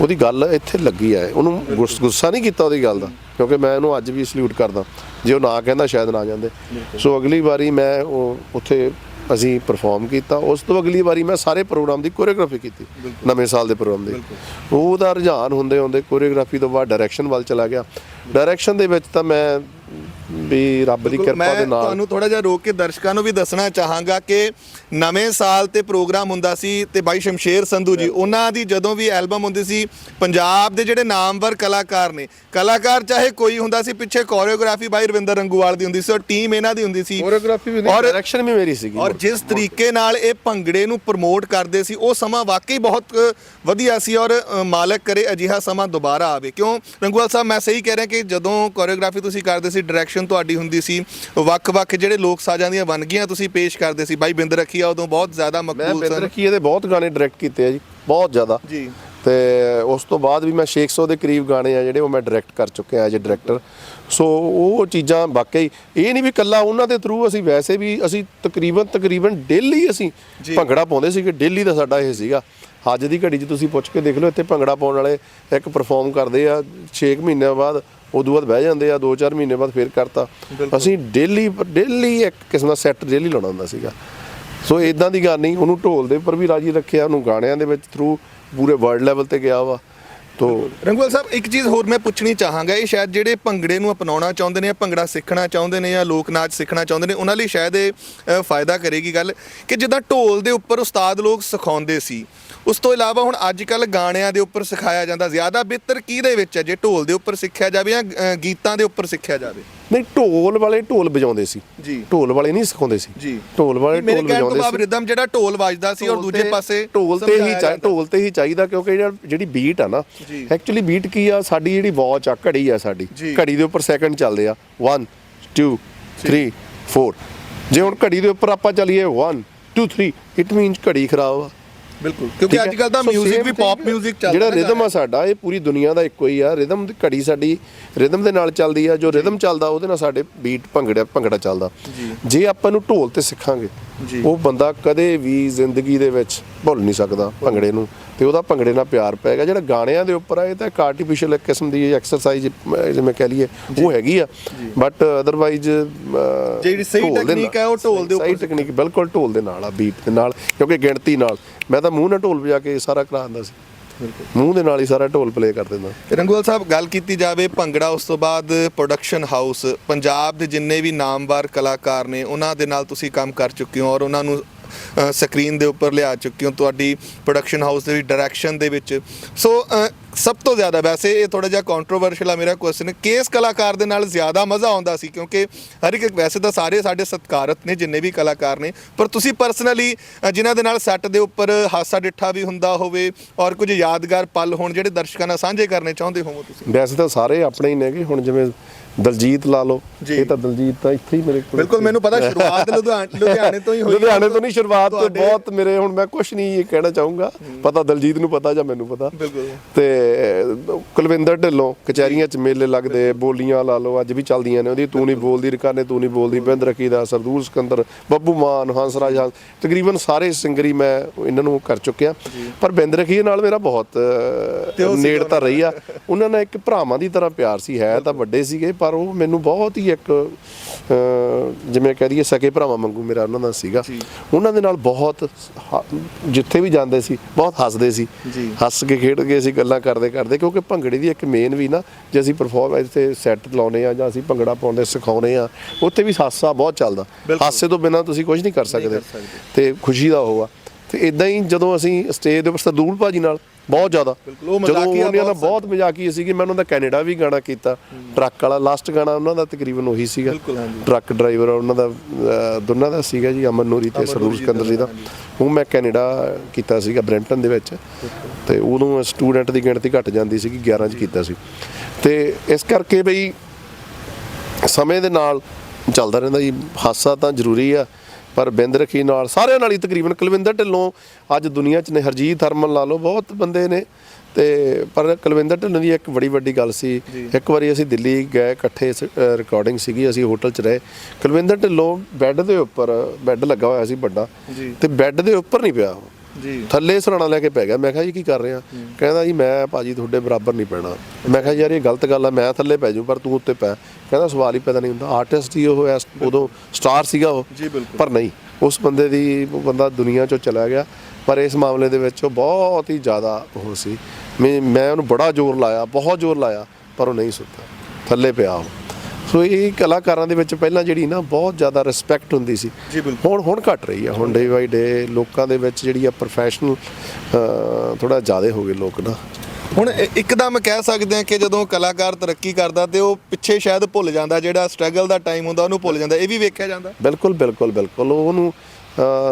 ਉਹਦੀ ਗੱਲ ਇੱਥੇ ਲੱਗੀ ਆ ਉਹਨੂੰ ਗੁੱਸ- ਗੁੱਸਾ ਨਹੀਂ ਕੀਤਾ ਉਹਦੀ ਗੱਲ ਦਾ ਕਿਉਂਕਿ ਮੈਂ ਉਹਨੂੰ ਅੱਜ ਵੀ ਸਲੂਟ ਕਰਦਾ। ਜੇ ਉਹ ਨਾ ਕਹਿੰਦਾ ਸ਼ਾਇਦ ਨਾ ਜਾਂਦੇ। ਸੋ ਅਗਲੀ ਵਾਰੀ ਮੈਂ ਉਹ ਉੱਥੇ ਅਸੀਂ ਪਰਫਾਰਮ ਕੀਤਾ। ਉਸ ਤੋਂ ਅਗਲੀ ਵਾਰੀ ਮੈਂ ਸਾਰੇ ਪ੍ਰੋਗਰਾਮ ਦੀ ਕੋਰੀਓਗ੍ਰਾਫੀ ਕੀਤੀ ਨਵੇਂ ਸਾਲ ਦੇ ਪ੍ਰੋਗਰਾਮ ਦੀ। ਉਹਦਾ ਰੁਝਾਨ ਹੁੰਦੇ ਹੁੰਦੇ ਕੋਰੀਓਗ੍ਰਾਫੀ ਤੋਂ ਬਾਅਦ ਡਾਇਰੈਕਸ਼ਨ ਵੱਲ ਚਲਾ ਗਿਆ। ਡਾਇਰੈਕਸ਼ਨ ਦੇ ਵਿੱਚ ਤਾਂ ਮੈਂ ਵੀ ਰੱਬ ਦੀ ਕਿਰਪਾ ਦੇ ਨਾਲ। ਤੁਹਾਨੂੰ ਥੋੜਾ ਜਿਹਾ ਰੋਕ ਕੇ ਦਰਸ਼ਕਾਂ ਨੂੰ ਵੀ ਦੱਸਣਾ ਚਾਹਾਂਗਾ ਕਿ ਨਵੇਂ ਸਾਲ ਤੇ ਪ੍ਰੋਗਰਾਮ ਹੁੰਦਾ ਸੀ ਤੇ ਬਾਈ ਸ਼ਮਸ਼ੇਰ ਸੰਧੂ ਜੀ ਉਹਨਾਂ ਦੀ ਜਦੋਂ ਵੀ ਐਲਬਮ ਹੁੰਦੀ ਸੀ ਪੰਜਾਬ ਦੇ ਜਿਹੜੇ ਨਾਮਵਰ ਕਲਾਕਾਰ ਨੇ ਕਲਾਕਾਰ ਚਾਹੇ ਕੋਈ ਹੁੰਦਾ ਸੀ ਪਿੱਛੇ ਕੋਰੀਓਗ੍ਰਾਫੀ ਬਾਈ ਰਵਿੰਦਰ ਰੰਗੂਵਾਲ ਦੀ ਹੁੰਦੀ ਸੀ ਔਰ ਟੀਮ ਇਹਨਾਂ ਦੀ ਹੁੰਦੀ ਸੀ। ਕੋਰੀਓਗ੍ਰਾਫੀ ਵੀ ਔਰ- ਡਾਇਰੈਕਸ਼ਨ ਵੀ ਮੇਰੀ ਸੀਗੀ ਔਰ ਜਿਸ ਤਰੀਕੇ ਨਾਲ ਇਹ ਭੰਗੜੇ ਨੂੰ ਪ੍ਰਮੋਟ ਕਰਦੇ ਸੀ ਉਹ ਸਮਾਂ ਵਾਕਈ ਬਹੁਤ ਵਧੀਆ ਸੀ ਔਰ ਮਾਲਕ ਕਰੇ ਅਜਿਹਾ ਸਮਾਂ ਦੁਬਾਰਾ ਆਵੇ। ਕਿਉਂ? ਰੰਗੂਵਾਲ ਸਾਹਿਬ ਮੈਂ ਸਹੀ ਕਹਿ ਰਿਹਾ ਕਿ ਜਦੋਂ ਕੋਰੀਓਗ੍ਰਾਫੀ ਤੁਸੀਂ ਕਰਦੇ ਸੀ ਡਾਇਰੈਕਸ਼ਨ ਪ੍ਰੋਡਕਸ਼ਨ ਤੁਹਾਡੀ ਹੁੰਦੀ ਸੀ ਵੱਖ-ਵੱਖ ਜਿਹੜੇ ਲੋਕ ਸਾਜ਼ਾਂ ਦੀਆਂ ਵੰਨਗੀਆਂ ਤੁਸੀਂ ਪੇਸ਼ ਕਰਦੇ ਸੀ। ਬਾਈ ਬਿੰਦ ਰੱਖੀਆ ਉਦੋਂ ਬਹੁਤ ਜ਼ਿਆਦਾ ਮੈਂ ਮਕਬੂਲ ਸਨ। ਕੀ ਦੇ ਬਹੁਤ ਗਾਣੇ ਡਾਇਰੈਕਟ ਕੀਤੇ ਆ ਜੀ ਬਹੁਤ ਜ਼ਿਆਦਾ। ਜੀ। ਤੇ ਉਸ ਤੋਂ ਬਾਅਦ ਵੀ ਮੈਂ 600 ਦੇ ਕਰੀਬ ਗਾਣੇ ਆ ਜਿਹੜੇ ਉਹ ਮੈਂ ਡਾਇਰੈਕਟ ਕਰ ਚੁੱਕਿਆ ਐਜ ਡਾਇਰੈਕਟਰ ਸੋ ਉਹ ਚੀਜ਼ਾਂ ਵਾਕਈ ਇਹ ਨਹੀਂ ਵੀ ਕੱਲਾ ਉਹਨਾਂ ਦੇ ਥਰੂ ਅਸੀਂ ਵੈਸੇ ਵੀ ਅਸੀਂ ਤਕਰੀਬਨ ਤਕਰੀਬਨ ਡੇਲੀ ਅਸੀਂ। ਭੰਗੜਾ ਪਾਉਂਦੇ ਸੀਗੇ ਡੇਲੀ ਦਾ ਸਾਡਾ ਇਹ ਸੀਗਾ। ਅੱਜ ਦੀ ਘੜੀ 'ਚ ਤੁਸੀਂ ਪੁੱਛ ਕੇ ਦੇਖ ਲਓ ਇੱਥੇ ਭੰਗੜਾ ਪਾਉਣ ਵਾਲੇ ਇੱਕ ਪਰਫਾਰਮ ਕਰਦੇ ਆ 6 ਮਹੀਨਿਆਂ ਬਾਅਦ ਉਦੋਂ ਬਾਅਦ ਬਹਿ ਜਾਂਦੇ ਆ 2-4 ਮਹੀਨੇ ਬਾਅਦ ਫੇਰ ਕਰਤਾ। ਅਸੀਂ ਡੇਲੀ ਡੇਲੀ ਇੱਕ ਕਿਸਮ ਦਾ ਸੈੱਟ ਡੇਲੀ ਲਾਉਣਾ ਹੁੰਦਾ ਸੀਗਾ। ਸੋ ਇਦਾਂ ਦੀ ਗੱਲ ਨਹੀਂ ਉਹਨੂੰ ਢੋਲ ਦੇ ਉੱਪਰ ਵੀ ਰਾਜੀ ਰੱਖਿਆ ਉਹਨੂੰ ਗਾਣਿਆਂ ਦੇ ਵਿੱਚ ਥਰੂ ਪੂਰੇ ਵਰਲਡ ਲੈਵਲ ਤੇ ਗਿਆ ਵਾ। ਤੋ ਰੰਗਵਾਲ ਸਾਹਿਬ ਇੱਕ ਚੀਜ਼ ਹੋਰ ਮੈਂ ਪੁੱਛਣੀ ਚਾਹਾਂਗਾ ਇਹ ਸ਼ਾਇਦ ਜਿਹੜੇ ਭੰਗੜੇ ਨੂੰ ਅਪਣਾਉਣਾ ਚਾਹੁੰਦੇ ਨੇ ਜਾਂ ਭੰਗੜਾ ਸਿੱਖਣਾ ਚਾਹੁੰਦੇ ਨੇ ਜਾਂ ਲੋਕ ਨਾਚ ਸਿੱਖਣਾ ਚਾਹੁੰਦੇ ਨੇ ਉਹਨਾਂ ਲਈ ਸ਼ਾਇਦ ਇਹ ਅ, ਫਾਇਦਾ ਕਰੇਗੀ ਗੱਲ ਕਿ ਜਿੱਦਾਂ ਢੋਲ ਦੇ ਉੱਪਰ ਉਸਤਾਦ ਲੋਕ ਸਿਖਾਉਂਦੇ ਸੀ ਉਸ ਤੋਂ ਇਲਾਵਾ ਹੁਣ ਅੱਜ ਕੱਲ ਗਾਣਿਆਂ ਦੇ ਉੱਪਰ ਸਿਖਾਇਆ ਜਾਂਦਾ ਜ਼ਿਆਦਾ ਬਿਹਤਰ ਕਿਹਦੇ ਵਿੱਚ ਹੈ ਜੇ ਢੋਲ ਦੇ ਉੱਪਰ ਸਿੱਖਿਆ ਜਾਵੇ ਜਾਂ ਅ, ਗੀਤਾਂ ਦੇ ਉੱਪਰ ਸਿੱਖਿਆ ਜਾਵੇ? ਨਹੀਂ ਢੋਲ ਵਾਲੇ ਢੋਲ ਵਜਾਉਂਦੇ ਸੀ। ਜੀ। ਢੋਲ ਵਾਲੇ ਨਹੀਂ ਸਿਖਾਉਂਦੇ ਸੀ। ਜੀ। ਢੋਲ ਵਾਲੇ ਢੋਲ ਵਜਾਉਂਦੇ ਸੀ। ਰਿਦਮ ਜਿਹੜਾ ਢੋਲ ਵੱਜਦਾ ਸੀ ਔਰ ਦੂਜੇ ਪਾਸੇ ਢੋਲ ਤੇ ਹੀ। ਢੋਲ ਤੇ ਹੀ ਚਾਹੀਦਾ ਕਿਉਂਕਿ ਜਿਹੜਾ ਬੀਟ ਆ ਨਾ। ਐਕਚੁਅਲੀ ਬੀਟ ਕੀ ਆ? ਸਾਡੀ ਜਿਹੜੀ ਵਾਚ ਆ ਘੜੀ ਆ ਸਾਡੀ। ਘੜੀ ਦੇ ਉੱਪਰ ਸੈਕਿੰਡ ਚੱਲਦੇ ਆ। 1 2 3 4 ਜੇ ਹੁਣ ਘੜੀ ਦੇ ਉੱਪਰ ਆਪਾਂ ਚੱਲੀਏ 1 2 3 ਇਟ ਮੀਨਸ ਘੜੀ ਖਰਾਬ ਆ। ਬਿਲਕੁਲ ਕਿਉਂਕਿ ਠੀਕ ਅੱਜ ਹੈ? ਕੱਲ ਦਾ So 뮤직 same ਵੀ thing ਪੌਪ ਹੈ। 뮤직 ਚੱਲਦਾ ਜਿਹੜਾ ਨਾ ਰਿਦਮ ਆ ਸਾਡਾ ਇਹ ਪੂਰੀ ਦੁਨੀਆ ਦਾ ਇੱਕੋ ਹੀ ਆ ਰਿਦਮ ਦੀ ਘੜੀ ਸਾਡੀ ਰਿਦਮ ਦੇ ਨਾਲ ਚੱਲਦੀ ਆ ਜੋ ਰਿਦਮ ਚੱਲਦਾ ਉਹਦੇ ਨਾਲ ਸਾਡੇ ਬੀਟ ਭੰਗੜਾ ਭੰਗੜਾ ਚੱਲਦਾ ਜੇ ਆਪਾਂ ਨੂੰ ਢੋਲ ਤੇ ਸਿੱਖਾਂਗੇ ਜੀ। ਉਹ ਬੰਦਾ ਕਦੇ ਵੀ ਜ਼ਿੰਦਗੀ ਦੇ ਵਿੱਚ ਭੁੱਲ ਨਹੀਂ ਸਕਦਾ ਭੰਗੜੇ ਨੂੰ ਤੇ ਉਹਦਾ ਭੰਗੜੇ ਨਾਲ ਪਿਆਰ ਪੈਗਾ ਜਿਹੜਾ ਗਾਣਿਆਂ ਦੇ ਉੱਪਰ ਆ ਇਹ ਤਾਂ ਇੱਕ ਆਰਟੀਫੀਸ਼ੀਅਲ ਇੱਕ ਕਿਸਮ ਦੀ ਐਕਸਰਸਾਈਜ਼ ਜਿਵੇਂ ਕਹਿ ਲਈਏ ਉਹ ਹੈਗੀ ਆ ਬਟ ਅਦਰਵਾਈਜ਼ ਜਿਹੜੀ ਸਹੀ technique ਹੈ ਉਹ ਢੋਲ ਦੇ ਉੱਪਰ ਸਹੀ ਟੈਕਨੀਕ ਬਿਲਕੁਲ ਢੋਲ ਦੇ ਨਾਲ ਆ ਬੀਟ ਦੇ ਨਾਲ ਕਿਉਂਕਿ ਗਿਣਤੀ ਨਾਲ ਮੈਂ ਤਾਂ ਮੂੰਹ ਨਾਲ ਢੋਲ ਵਜਾ ਕੇ ਸਾਰਾ ਕਰਾ ਸੀ। ਮੂੰਹ ਦੇ ਨਾਲ ਹੀ ਸਾਰਾ ਢੋਲ ਪਲੇ ਕਰ ਦਿੰਦਾ। ਰੰਗੂਵਾਲ ਸਾਹਿਬ, ਗੱਲ ਕੀਤੀ ਜਾਵੇ ਭੰਗੜਾ, ਉਸ ਤੋਂ ਬਾਅਦ ਪ੍ਰੋਡਕਸ਼ਨ ਹਾਊਸ ਪੰਜਾਬ ਦੇ ਜਿੰਨੇ ਵੀ ਨਾਮਵਰ ਕਲਾਕਾਰ ਨੇ, ਉਹਨਾਂ ਦੇ ਨਾਲ ਤੁਸੀਂ ਕੰਮ ਕਰ ਚੁੱਕੇ ਹੋ ਔਰ ਉਹਨਾਂ ਨੂੰ ਸਕਰੀਨ ਦੇ ਉੱਪਰ ਲਿਆ ਚੁੱਕੇ ਹੋ। ਤੁਹਾਡੀ ਪ੍ਰੋਡਕਸ਼ਨ ਹਾਊਸ ਦੇ ਡਾਇਰੈਕਸ਼ਨ ਦੇ ਵਿੱਚ। ਸੋ ਸਭ ਤੋਂ ਜ਼ਿਆਦਾ ਵੈਸੇ ਇਹ ਥੋੜਾ ਜਿਹਾ ਕੰਟਰੋਵਰਸ਼ੀਅਲ ਆ ਮੇਰਾ ਕੁਐਸਚਨ ਕੇਸ ਕਲਾਕਾਰ ਦੇ ਨਾਲ ਜ਼ਿਆਦਾ ਮਜ਼ਾ ਆਉਂਦਾ ਸੀ ਕਿਉਂਕਿ ਹਰ ਇੱਕ, ਵੈਸੇ ਤਾਂ ਸਾਰੇ ਸਾਡੇ ਸਤਿਕਾਰਤ ਨੇ ਜਿੰਨੇ ਵੀ ਕਲਾਕਾਰ ਨੇ, ਪਰ ਤੁਸੀਂ ਪਰਸਨਲੀ ਜਿਨ੍ਹਾਂ ਦੇ ਨਾਲ ਸੈੱਟ ਦੇ ਉੱਪਰ ਹਾਸਾ ਡਿੱਠਾ ਵੀ ਹੁੰਦਾ ਹੋਵੇ ਔਰ ਕੁਝ ਯਾਦਗਾਰ ਪਲ ਹੋਣ ਜਿਹੜੇ ਦਰਸ਼ਕਾਂ ਨਾਲ ਸਾਂਝੇ ਕਰਨੇ ਚਾਹੁੰਦੇ ਹੋਵੋ ਤੁਸੀਂ? ਵੈਸੇ ਤਾਂ ਸਾਰੇ ਆਪਣੇ ਹੀ ਨੇਗੇ ਹੁਣ ਜਿਵੇਂ ਦਲਜੀਤ ਲਾ ਲਓ। ਜੀ। ਇਹ ਤਾਂ ਦਲਜੀਤ ਤਾਂ ਇੱਥੇ ਹੀ ਮੇਰੇ ਕੋਲ ਬਿਲਕੁਲ ਮੈਨੂੰ ਪਤਾ ਸ਼ੁਰੂਆਤ ਲੁਧਿਆਣੇ ਤੋਂ ਹੀ ਹੋਈ ਲੁਧਿਆਣੇ ਤੋਂ ਨਹੀਂ ਸ਼ੁਰੂਆਤ ਤੋਂ ਬਹੁਤ ਮੇਰੇ ਹੁਣ ਮੈਂ ਕੁਝ ਨਹੀਂ ਇਹ ਕਹਿਣਾ ਚਾਹੂੰਗਾ। ਪਤਾ ਦਲਜੀਤ ਨੂੰ ਪਤਾ ਜਾਂ ਮੈਨੂੰ ਪਤਾ। ਬਿਲਕੁਲ ਤੇ ਕੁਲਵਿੰਦਰ ਢਿੱਲੋਂ ਕਚਹਿਰੀਆਂ 'ਚ ਮੇਲੇ ਲੱਗਦੇ ਬੋਲੀਆਂ ਲਾ ਲਓ ਅੱਜ ਵੀ ਚੱਲਦੀਆਂ ਨੇ ਉਹਦੀ ਤੂੰ ਨਹੀਂ ਬੋਲਦੀ ਰਕਾਨੇ ਤੂੰ ਨਹੀਂ ਬੋਲਦੀ ਬਿੰਦ ਰਕੀ ਦਾ ਸਰਦੂਲ ਸਿਕੰਦਰ ਬੱਬੂ ਮਾਨ ਹੰਸਰਾਜ ਹੰਸ ਤਕਰੀਬਨ ਸਾਰੇ ਸਿੰਗਰੀ ਮੈਂ ਇਹਨਾਂ ਨੂੰ ਕਰ ਚੁੱਕਿਆ। ਪਰ ਬਿੰਦ ਰਕੀ ਨਾਲ ਮੇਰਾ ਬਹੁਤ ਨੇੜਤਾ ਰਹੀ ਆ। ਉਹਨਾਂ ਨਾਲ ਇੱਕ ਭਰਾਵਾਂ ਦੀ ਤਰ੍ਹਾਂ ਪਿਆਰ ਸੀ ਹੈ ਤਾਂ ਵੱਡੇ ਸੀਗੇ ਪਰ ਉਹ ਮੈਨੂੰ ਬਹੁਤ ਹੀ ਇੱਕ ਜਿਵੇਂ ਕਹਿ ਦਈਏ ਸਕੇ ਭਰਾਵਾਂ ਵਾਂਗੂ ਮੇਰਾ ਉਹਨਾਂ ਦਾ ਸੀਗਾ। ਉਹਨਾਂ ਦੇ ਨਾਲ ਬਹੁਤ ਜਿੱਥੇ ਵੀ ਜਾਂਦੇ ਸੀ ਬਹੁਤ ਹੱਸਦੇ ਸੀ। ਹੱਸ ਕੇ ਖੇਡ ਕੇ ਅਸੀਂ ਗੱਲਾਂ ਕਰਦੇ ਕਰਦੇ ਕਿਉਂਕਿ ਭੰਗੜੇ ਦੀ ਇੱਕ ਮੇਨ ਵੀ ਨਾ ਜੇ ਅਸੀਂ ਪਰਫਾਰਮ ਇੱਥੇ ਸੈੱਟ ਲਾਉਨੇ ਆ ਜਾਂ ਅਸੀਂ ਭੰਗੜਾ ਪਾਉਂਦੇ ਸਿਖਾਉਨੇ ਆ ਉੱਥੇ ਵੀ ਹਾਸਾ ਬਹੁਤ ਚੱਲਦਾ। ਹਾਸੇ ਤੋਂ ਬਿਨਾ ਤੁਸੀਂ ਕੁਝ ਨਹੀਂ ਕਰ ਸਕਦੇ। ਤੇ ਖੁਸ਼ੀ ਦਾ ਉਹ ਆ। ਤੇ ਇਦਾਂ ਹੀ ਜਦੋਂ ਅਸੀਂ ਸਟੇਜ ਦੇ ਉੱਪਰ ਸਰਦੂਲ ਭਾਜੀ ਨਾਲ ਬਹੁਤ ਜ਼ਿਆਦਾ। ਜਦੋਂ ਉਹਨਾਂ ਨਾਲ ਬਹੁਤ ਮਜ਼ਾਕੀ ਸੀਗੇ ਮੈਂ ਉਹਨਾਂ ਦਾ ਕੈਨੇਡਾ ਵੀ ਗਾਣਾ ਕੀਤਾ ਟਰੱਕ ਵਾਲਾ ਲਾਸਟ ਗਾਣਾ ਉਹਨਾਂ ਦਾ ਤਕਰੀਬਨ ਉਹੀ ਸੀਗਾ। ਟਰੱਕ ਡਰਾਈਵਰ ਉਹਨਾਂ ਦਾ ਦੋਨਾਂ ਦਾ ਸੀਗਾ ਜੀ ਅਮਨ ਨੂਰੀ ਤੇ ਸਰਦੂਲ ਸਿਕੰਦਰ ਜੀ ਦਾ। ਉਹ ਮੈਂ ਕੈਨੇਡਾ ਕੀਤਾ ਸੀਗਾ ਬ੍ਰੈਂਟਨ ਦੇ ਵਿੱਚ। ਤੇ ਉਦੋਂ ਸਟੂਡੈਂਟ ਦੀ ਗਿਣਤੀ ਘਟ ਜਾਂਦੀ ਸੀਗੀ 11 ਚ ਕੀਤਾ ਸੀ। ਤੇ ਇਸ ਕਰਕੇ ਬਈ ਸਮੇਂ ਦੇ ਨਾਲ ਚੱਲਦਾ ਰਹਿੰਦਾ ਜੀ ਹਾਸਾ ਤਾਂ ਜ਼ਰੂਰੀ ਆ। ਪਰ ਬਿੰਦ ਰਖੀ ਨਾਲ ਸਾਰਿਆਂ ਨਾਲ ਹੀ ਤਕਰੀਬਨ ਕੁਲਵਿੰਦਰ ਢਿੱਲੋਂ ਅੱਜ ਦੁਨੀਆ 'ਚ ਨੇ ਹਰਜੀਤ ਹਰਮਨ ਲਾ ਲਓ ਬਹੁਤ ਬੰਦੇ ਨੇ। ਤੇ ਪਰ ਕੁਲਵਿੰਦਰ ਢਿੱਲੋਂ ਦੀ ਇੱਕ ਬੜੀ ਵੱਡੀ ਗੱਲ ਸੀ। ਇੱਕ ਵਾਰੀ ਅਸੀਂ ਦਿੱਲੀ ਗਏ ਇਕੱਠੇ ਰਿਕਾਰਡਿੰਗ ਸੀਗੀ ਅਸੀਂ ਹੋਟਲ 'ਚ ਰਹੇ। ਕੁਲਵਿੰਦਰ ਢਿੱਲੋਂ ਬੈੱਡ ਦੇ ਉੱਪਰ ਬੈੱਡ ਲੱਗਾ ਹੋਇਆ ਸੀ ਵੱਡਾ। ਤੇ ਬੈੱਡ ਦੇ ਉੱਪਰ ਨਹੀਂ ਪਿਆ ਉਹ। ਜੀ। ਥੱਲੇ ਸਰਾਣਾ ਲੈ ਕੇ ਪੈ ਗਿਆ। ਮੈਂ ਕਿਹਾ ਜੀ ਕੀ ਕਰ ਰਹੇ ਕਹਿੰਦਾ ਜੀ ਮੈਂ ਭਾਜੀ ਤੁਹਾਡੇ ਬਰਾਬਰ ਨਹੀਂ ਪੈਣਾ। ਮੈਂ ਕਿਹਾ ਯਾਰ ਇਹ ਗਲਤ ਗੱਲ ਆ ਮੈਂ ਥੱਲੇ ਪੈ ਜਾਊਂ ਪਰ ਤੂੰ ਉੱਤੇ ਪੈ। ਕਹਿੰਦਾ ਸਵਾਲ ਹੀ ਪੈਦਾ ਨਹੀਂ ਹੁੰਦਾ। ਆਰਟਿਸਟ ਹੀ ਉਹ ਐਸ- ਉਦੋਂ ਸਟਾਰ ਸੀਗਾ ਉਹ। ਜੀ, ਬਿਲਕੁਲ। ਪਰ ਨਹੀਂ ਉਸ ਬੰਦੇ ਦੀ ਬੰਦਾ ਦੁਨੀਆ ਚੋਂ ਚਲਾ ਗਿਆ। ਪਰ ਇਸ ਮਾਮਲੇ ਦੇ ਵਿੱਚ ਉਹ ਬਹੁਤ ਹੀ ਜ਼ਿਆਦਾ ਉਹ ਸੀ। ਮੈਂ ਮੈਂ ਉਹਨੂੰ ਬੜਾ ਜ਼ੋਰ ਲਾਇਆ ਬਹੁਤ ਜ਼ੋਰ ਲਾਇਆ ਪਰ ਉਹ ਨਹੀਂ ਸੁੱਤਾ। ਥੱਲੇ ਪਿਆ ਉਹ। ਸੋ ਇਹ ਕਲਾਕਾਰਾਂ ਦੇ ਵਿੱਚ ਪਹਿਲਾਂ ਜਿਹੜੀ ਨਾ ਬਹੁਤ ਜ਼ਿਆਦਾ ਰਿਸਪੈਕਟ ਹੁੰਦੀ ਸੀ। ਹੁਣ ਹੁਣ ਘਟ ਰਹੀ ਆ। ਹੁਣ ਡੇ ਬਾਈ ਡੇ ਲੋਕਾਂ ਦੇ ਵਿੱਚ ਜਿਹੜੀ ਆ ਪ੍ਰੋਫੈਸ਼ਨਲ ਥੋੜਾ ਜ਼ਿਆਦਾ ਹੋ ਗਏ ਲੋਕ ਨਾ। ਹੁਣ ਇੱਕਦਮ ਕਹਿ ਸਕਦੇ ਹਾਂ ਕਿ ਜਦੋਂ ਕਲਾਕਾਰ ਤਰੱਕੀ ਕਰਦਾ ਤੇ ਉਹ ਪਿੱਛੇ ਸ਼ਾਇਦ ਭੁੱਲ ਜਾਂਦਾ ਜਿਹੜਾ ਸਟਰਗਲ ਦਾ ਟਾਈਮ ਹੁੰਦਾ ਉਹਨੂੰ ਭੁੱਲ ਜਾਂਦਾ ਇਹ ਵੀ ਵੇਖਿਆ ਜਾਂਦਾ? ਬਿਲਕੁਲ ਬਿਲਕੁਲ ਬਿਲਕੁਲ। ਉਹਨੂੰ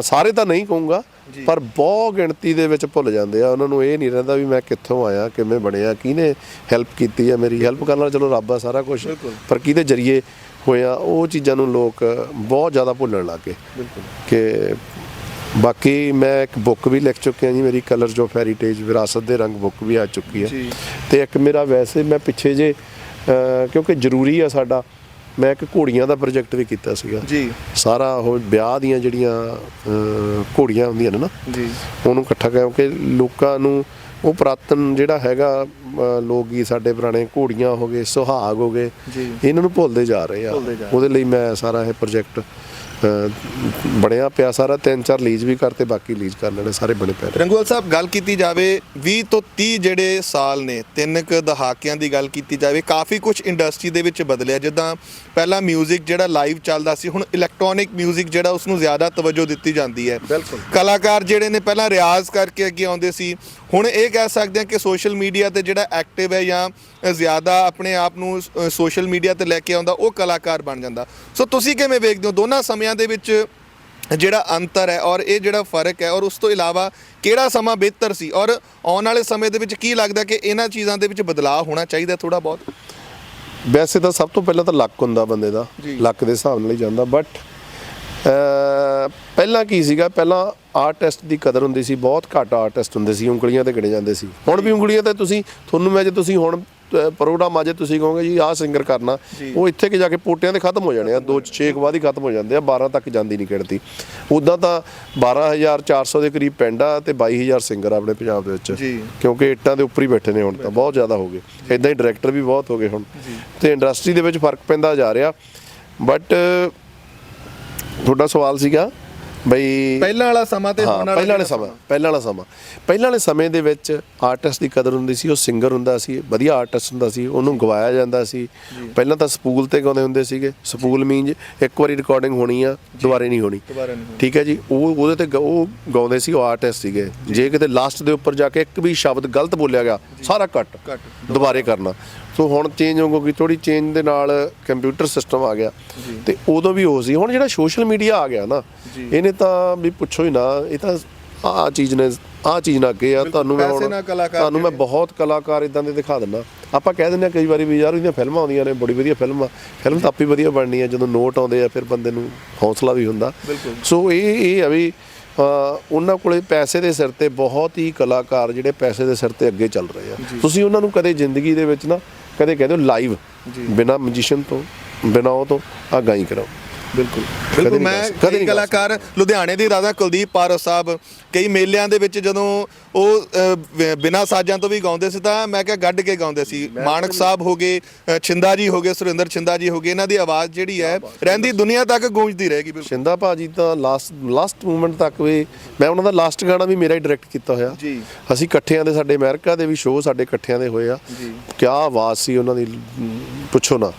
ਸਾਰੇ ਤਾਂ ਨਹੀਂ ਕਹੂੰਗਾ ਪਰ ਬਹੁਤ ਗਿਣਤੀ ਦੇ ਵਿੱਚ ਭੁੱਲ ਜਾਂਦੇ ਆ। ਉਹਨਾਂ ਨੂੰ ਇਹ ਨਹੀਂ ਰਹਿੰਦਾ ਵੀ ਮੈਂ ਕਿੱਥੋਂ ਆਇਆ ਕਿਵੇਂ ਬਣਿਆ ਕਿਹਨੇ ਹੈਲਪ ਕੀਤੀ ਹੈ ਮੇਰੀ। ਹੈਲਪ ਕਰਨ ਨਾਲ ਚਲੋ ਰੱਬ ਆ ਸਾਰਾ ਕੁਝ ਪਰ ਕਿਹਦੇ ਜਰੀਏ ਹੋਇਆ ਉਹ ਚੀਜ਼ਾਂ ਨੂੰ ਲੋਕ ਬਹੁਤ ਜ਼ਿਆਦਾ ਭੁੱਲਣ ਲੱਗ ਕਿ ਬਾਕੀ ਮੈਂ ਇੱਕ ਬੁੱਕ ਵੀ ਲਿਖ ਚੁੱਕਿਆ ਜੀ ਮੇਰੀ ਕਲਰਸ ਆਫ ਹੈਰੀਟੇਜ ਵਿਰਾਸਤ ਦੇ ਰੰਗ ਬੁੱਕ ਵੀ ਆ ਚੁੱਕੀ ਹੈ। ਤੇ ਇੱਕ ਮੇਰਾ ਵੈਸੇ ਮੈਂ ਪਿੱਛੇ ਜੇ ਕਿਉਂਕਿ ਜ਼ਰੂਰੀ ਆ ਸਾਡਾ ਮੈਂ ਇੱਕ ਘੋੜੀਆਂ ਦਾ ਪ੍ਰੋਜੈਕਟ ਵੀ ਕੀਤਾ ਸੀਗਾ ਜੀ ਸਾਰਾ ਉਹ ਵਿਆਹ ਦੀਆਂ ਜਿਹੜੀਆਂ ਘੋੜੀਆਂ ਹੁੰਦੀਆਂ ਨੇ ਨਾ ਜੀ ਉਹਨੂੰ ਇਕੱਠਾ ਕਿਉਂਕਿ ਲੋਕਾਂ ਨੂੰ ਉਹ ਪੁਰਾਤਨ ਜਿਹੜਾ ਹੈਗਾ ਲੋਕ ਗੀਤ ਸਾਡੇ ਪੁਰਾਣੇ ਘੋੜੀਆਂ ਹੋ ਗਏ ਸੁਹਾਗ ਹੋ ਗਏ। ਇਹਨਾਂ ਨੂੰ ਭੁੱਲਦੇ ਜਾ ਰਹੇ ਆ। ਉਹਦੇ ਲਈ ਮੈਂ ਸਾਰਾ ਇਹ ਪ੍ਰੋਜੈਕਟ ਬਣਿਆ ਪਿਆ ਸਾਰਾ ਤਿੰਨ ਚਾਰ ਲੀਜ਼ ਵੀ ਕਰਤੇ ਬਾਕੀ ਲੀਜ਼ ਕਰ ਲੈਣੇ ਸਾਰੇ ਬਣੇ ਪਏ ਨੇ। ਰੰਗੋਲ ਸਾਹਿਬ ਗੱਲ ਕੀਤੀ ਜਾਵੇ 20 ਤੋਂ 30 ਜਿਹੜੇ ਸਾਲ ਨੇ ਤਿੰਨ ਕੁ ਦਹਾਕਿਆਂ ਦੀ ਗੱਲ ਕੀਤੀ ਜਾਵੇ ਕਾਫੀ ਕੁਝ ਇੰਡਸਟਰੀ ਦੇ ਵਿੱਚ ਬਦਲਿਆ ਜਿੱਦਾਂ ਪਹਿਲਾਂ 뮤직 ਜਿਹੜਾ ਲਾਈਵ ਚੱਲਦਾ ਸੀ ਹੁਣ ਇਲੈਕਟ੍ਰੋਨਿਕ 뮤직 ਜਿਹੜਾ ਉਸ ਨੂੰ ਜ਼ਿਆਦਾ ਤਵੱਜੋ ਦਿੱਤੀ ਜਾਂਦੀ ਹੈ ਬਿਲਕੁਲ। ਕਲਾਕਾਰ ਜਿਹੜੇ ਨੇ ਪਹਿਲਾਂ ਰਿਆਜ਼ ਕਰਕੇ ਅੱਗੇ ਆਉਂਦੇ ਸੀ ਹੁਣ ਇਹ ਕਹਿ ਸਕਦੇ ਹਾਂ ਕਿ ਸੋਸ਼ਲ ਮੀਡੀਆ ਤੇ ਜਿਹੜਾ ਐਕਟਿਵ ਹੈ ਜਾਂ ਜ਼ਿਆਦਾ ਆਪਣੇ ਆਪ ਨੂੰ ਸੋਸ਼ਲ ਮੀਡੀਆ ਤੇ ਲੈ ਕੇ ਆਉਂਦਾ ਉਹ ਕਲਾਕਾਰ ਬਣ ਜਾਂਦਾ ਸੋ ਤੁਸੀਂ ਕਿਵੇਂ ਵੇਖਦੇ ਹੋ ਦੋਨਾਂ ਸਮਿਆਂ ਦੇ ਵਿੱਚ ਜਿਹੜਾ ਅੰਤਰ ਹੈ ਔਰ ਇਹ ਜਿਹੜਾ ਫ਼ਰਕ ਹੈ ਔਰ ਉਸ ਤੋਂ ਇਲਾਵਾ ਕਿਹੜਾ ਸਮਾਂ ਬਿਹਤਰ ਸੀ ਔਰ ਆਉਣ ਵਾਲੇ ਸਮੇਂ ਦੇ ਵਿੱਚ ਕੀ ਲੱਗਦਾ ਕਿ ਇਹਨਾਂ ਚੀਜ਼ਾਂ ਦੇ ਵਿੱਚ ਬਦਲਾਅ ਹੋਣਾ ਚਾਹੀਦਾ ਥੋੜਾ ਬਹੁਤ? ਵੈਸੇ ਤਾਂ ਸਭ ਤੋਂ ਪਹਿਲਾਂ ਤਾਂ ਲੱਕ ਹੁੰਦਾ ਬੰਦੇ ਦਾ। ਲੱਕ ਦੇ ਹਿਸਾਬ ਨਾਲ ਹੀ ਜਾਂਦਾ ਬਟ ਪਹਿਲਾਂ ਕੀ ਸੀਗਾ? ਪਹਿਲਾਂ ਆਰਟਿਸਟ ਦੀ ਕਦਰ ਹੁੰਦੀ ਸੀ ਬਹੁਤ ਘੱਟ ਆਰਟਿਸਟ ਹੁੰਦੇ ਸੀ ਉਂਗਲੀਆਂ ਤੇ ਗਿਣੇ ਜਾਂਦੇ ਸੀ। ਹੁਣ ਵੀ ਉਂਗਲੀਆਂ ਤੇ ਤੁਸੀਂ ਤੁਹਾਨੂੰ ਮੈਂ ਜੇ ਤੁਸੀਂ ਹੁਣ ਪ੍ਰੋਗਰਾਮ ਅਜੇ ਤੁਸੀਂ ਕਹੋਗੇ ਜੀ ਆਹ ਸਿੰਗਰ ਕਰਨਾ। ਉਹ ਇੱਥੇ ਕਿ ਜਾ ਕੇ ਪੋਟਿਆਂ ਤੇ ਖਤਮ ਹੋ ਜਾਣੇ ਆ। ਦੋ ਛੇ ਕੁ ਬਾਅਦ ਹੀ ਖਤਮ ਹੋ ਜਾਂਦੇ ਆ 12 ਤੱਕ ਜਾਂਦੀ ਨਹੀਂ ਗਿਣਤੀ। ਉਦਾਂ ਤਾਂ 12400 ਦੇ ਕਰੀਬ ਪਿੰਡ ਆ ਤੇ 22000 ਸਿੰਗਰ ਆ ਆਪਣੇ ਪੰਜਾਬ ਦੇ ਵਿੱਚ। ਕਿਉਂਕਿ ਇੱਟਾਂ ਦੇ ਉੱਪਰ ਹੀ ਬੈਠੇ ਨੇ ਹੁਣ ਤਾਂ ਬਹੁਤ ਜ਼ਿਆਦਾ ਹੋ ਗਏ। ਇਦਾਂ ਹੀ ਡਾਇਰੈਕਟਰ ਵੀ ਬਹੁਤ ਹੋ ਗਏ ਹੁਣ। ਤੇ ਇੰਡਸਟਰੀ ਦੇ ਵਿੱਚ ਫ਼ਰਕ ਪੈਂਦਾ ਜਾ ਰਿਹਾ। ਬਟ ਤੁਹਾਡਾ ਸਵਾਲ ਸੀਗਾ ਬਈ ਪਹਿਲਾਂ ਵਾਲਾ ਸਮਾਂ ਤੇ ਹਾਂ ਹੁਣ ਵਾਲਾ ਪਹਿਲਾਂ ਵਾਲੇ ਸਮਾਂ ਪਹਿਲਾਂ ਵਾਲਾ ਸਮਾਂ। ਪਹਿਲਾਂ ਵਾਲੇ ਸਮੇਂ ਦੇ ਵਿੱਚ ਆਰਟਿਸਟ ਦੀ ਕਦਰ ਹੁੰਦੀ ਸੀ ਉਹ ਸਿੰਗਰ ਹੁੰਦਾ ਸੀ ਵਧੀਆ ਆਰਟਿਸਟ ਹੁੰਦਾ ਸੀ ਉਹਨੂੰ ਗਵਾਇਆ ਜਾਂਦਾ ਸੀ। ਪਹਿਲਾਂ ਤਾਂ ਸਪੂਲ ਤੇ ਗਾਉਂਦੇ ਹੁੰਦੇ ਸੀਗੇ। ਸਪੂਲ ਮੀਨਜ ਇੱਕ ਵਾਰੀ ਰਿਕਾਰਡਿੰਗ ਹੋਣੀ ਆ ਦੁਬਾਰੇ ਨਹੀਂ ਹੋਣੀ। ਦੁਬਾਰਾ ਨਹੀਂ ਹੋਣੀ। ਠੀਕ ਹੈ ਜੀ? ਉਹ ਉਹਦੇ ਤੇ ਗ- ਉਹ ਗਾਉਂਦੇ ਸੀ ਉਹ ਆਰਟਿਸਟ ਸੀਗੇ। ਜੇ। ਕਿਤੇ ਲਾਸਟ ਦੇ ਉੱਪਰ ਜਾ ਕੇ ਇੱਕ ਵੀ ਸ਼ਬਦ ਗਲਤ ਬੋਲਿਆ ਗਿਆ ਸਾਰਾ ਕੱਟ ਕੱਟ, ਦੁਬਾਰੇ। ਕਰਨਾ। ਸੋ ਹੁਣ ਚੇਂਜ ਹੋ ਗਈ ਥੋੜੀ ਚੇਂਜ ਦੇ ਨਾਲ ਕੰਪਿਊਟਰ ਸਿਸਟਮ ਆ ਗਿਆ। ਤੇ ਉਦੋਂ ਵੀ ਉਹ ਸੀ। ਹੁਣ ਜਿਹੜਾ ਸੋਸ਼ਲ ਮੀਡੀਆ ਆ ਗਿਆ ਨਾ ਇਹਨੇ ਤਾਂ ਵੀ ਪੁੱਛੋ ਹੀ ਨਾ ਇਹ ਤਾਂ ਆ ਚੀਜ਼ ਨੇ ਆ ਚੀਜ਼ ਨਾ ਅੱਗੇ ਆ। ਤੁਹਾਨੂੰ ਮੈਂ ਹੁਣ ਤੁਹਾਨੂੰ ਮੈਂ ਬਹੁਤ ਕਲਾਕਾਰ ਇਦਾਂ ਦੇ ਦਿਖਾ ਦਿੰਦਾ। ਆਪਾਂ ਕਹਿ ਦਿੰਦੇ ਆ ਕਈ ਵਾਰੀ ਵੀ ਯਾਰ ਇਹਦੀਆਂ ਫਿਲਮਾਂ ਆਉਂਦੀਆਂ ਨੇ ਬੜੀ ਵਧੀਆ ਫਿਲਮ ਆ। ਫਿਲਮ ਤਾਂ ਆਪੇ ਵਧੀਆ ਬਣਨੀ ਆ ਜਦੋਂ ਨੋਟ ਆਉਂਦੇ ਆ ਫਿਰ ਬੰਦੇ ਨੂੰ ਹੌਸਲਾ ਵੀ ਹੁੰਦਾ। ਸੋ ਇਹ ਇਹ ਆ ਵੀ ਉਹਨਾਂ ਕੋਲੇ ਪੈਸੇ ਦੇ ਸਿਰ ਤੇ ਬਹੁਤ ਹੀ ਕਲਾਕਾਰ ਜਿਹੜੇ ਪੈਸੇ ਦੇ ਸਿਰ ਤੇ ਅੱਗੇ ਚੱਲ ਰਹੇ ਆ। ਤੁਸੀਂ ਉਹਨਾਂ ਨੂੰ ਕਦੇ ਜ਼ਿੰਦਗੀ ਦੇ ਵਿੱਚ ਨਾ ਕਦੇ ਕਹਿੰਦੇ ਹੋ ਲਾਈਵ ਬਿਨਾ ਮਿਊਜ਼ੀਸ਼ੀਅਨ ਤੋਂ ਬਿਨਾ ਉਹ ਤੋਂ ਆ ਗਾਈ ਕਰਾਓ। ਬਿਲਕੁਲ। ਮੈਂ ਕਦੇ ਕਲਾਕਾਰ ਲੁਧਿਆਣੇ ਦੇ ਰਾਜਾ ਕੁਲਦੀਪ ਪਾਰੋ ਸਾਹਿਬ ਕਈ ਮੇਲਿਆਂ ਦੇ ਵਿੱਚ ਜਦੋਂ ਉਹ ਬਿਨਾਂ ਸਾਜ਼ਾਂ ਤੋਂ ਵੀ ਗਾਉਂਦੇ ਸੀ ਤਾਂ ਮੈਂ ਕਿਹਾ ਗੱਡ ਕੇ ਗਾਉਂਦੇ ਸੀ। ਮਾਨਕ ਸਾਹਿਬ ਹੋ ਗਏ ਛਿੰਦਾ ਜੀ ਹੋ ਗਏ ਸੁਰਿੰਦਰ ਛਿੰਦਾ ਜੀ ਹੋ ਗਏ ਇਹਨਾਂ ਦੀ ਆਵਾਜ਼ ਜਿਹੜੀ ਹੈ ਰਹਿੰਦੀ ਦੁਨੀਆ ਤੱਕ ਗੂੰਜਦੀ ਰਹੇਗੀ ਬਿਲਕੁਲ। ਸ਼ਿੰਦਾ ਭਾਜੀ ਤਾਂ ਲਾਸਟ ਲਾਸਟ ਮੂਮੈਂਟ ਤੱਕ ਵੀ ਮੈਂ ਉਹਨਾਂ ਦਾ ਲਾਸਟ ਗਾਣਾ ਵੀ ਮੇਰਾ ਹੀ ਡਾਇਰੈਕਟ ਕੀਤਾ ਹੋਇਆ। ਜੀ। ਅਸੀਂ ਇਕੱਠਿਆਂ ਦੇ ਸਾਡੇ ਅਮਰੀਕਾ ਦੇ ਵੀ ਸ਼ੋਅ ਸਾਡੇ ਇਕੱਠਿਆਂ ਦੇ ਹੋਏ ਆ। ਜੀ। ਕਿਆ ਆਵਾਜ਼ ਸੀ ਉਹਨਾਂ ਦੀ ਪੁੱਛੋ ਨਾ।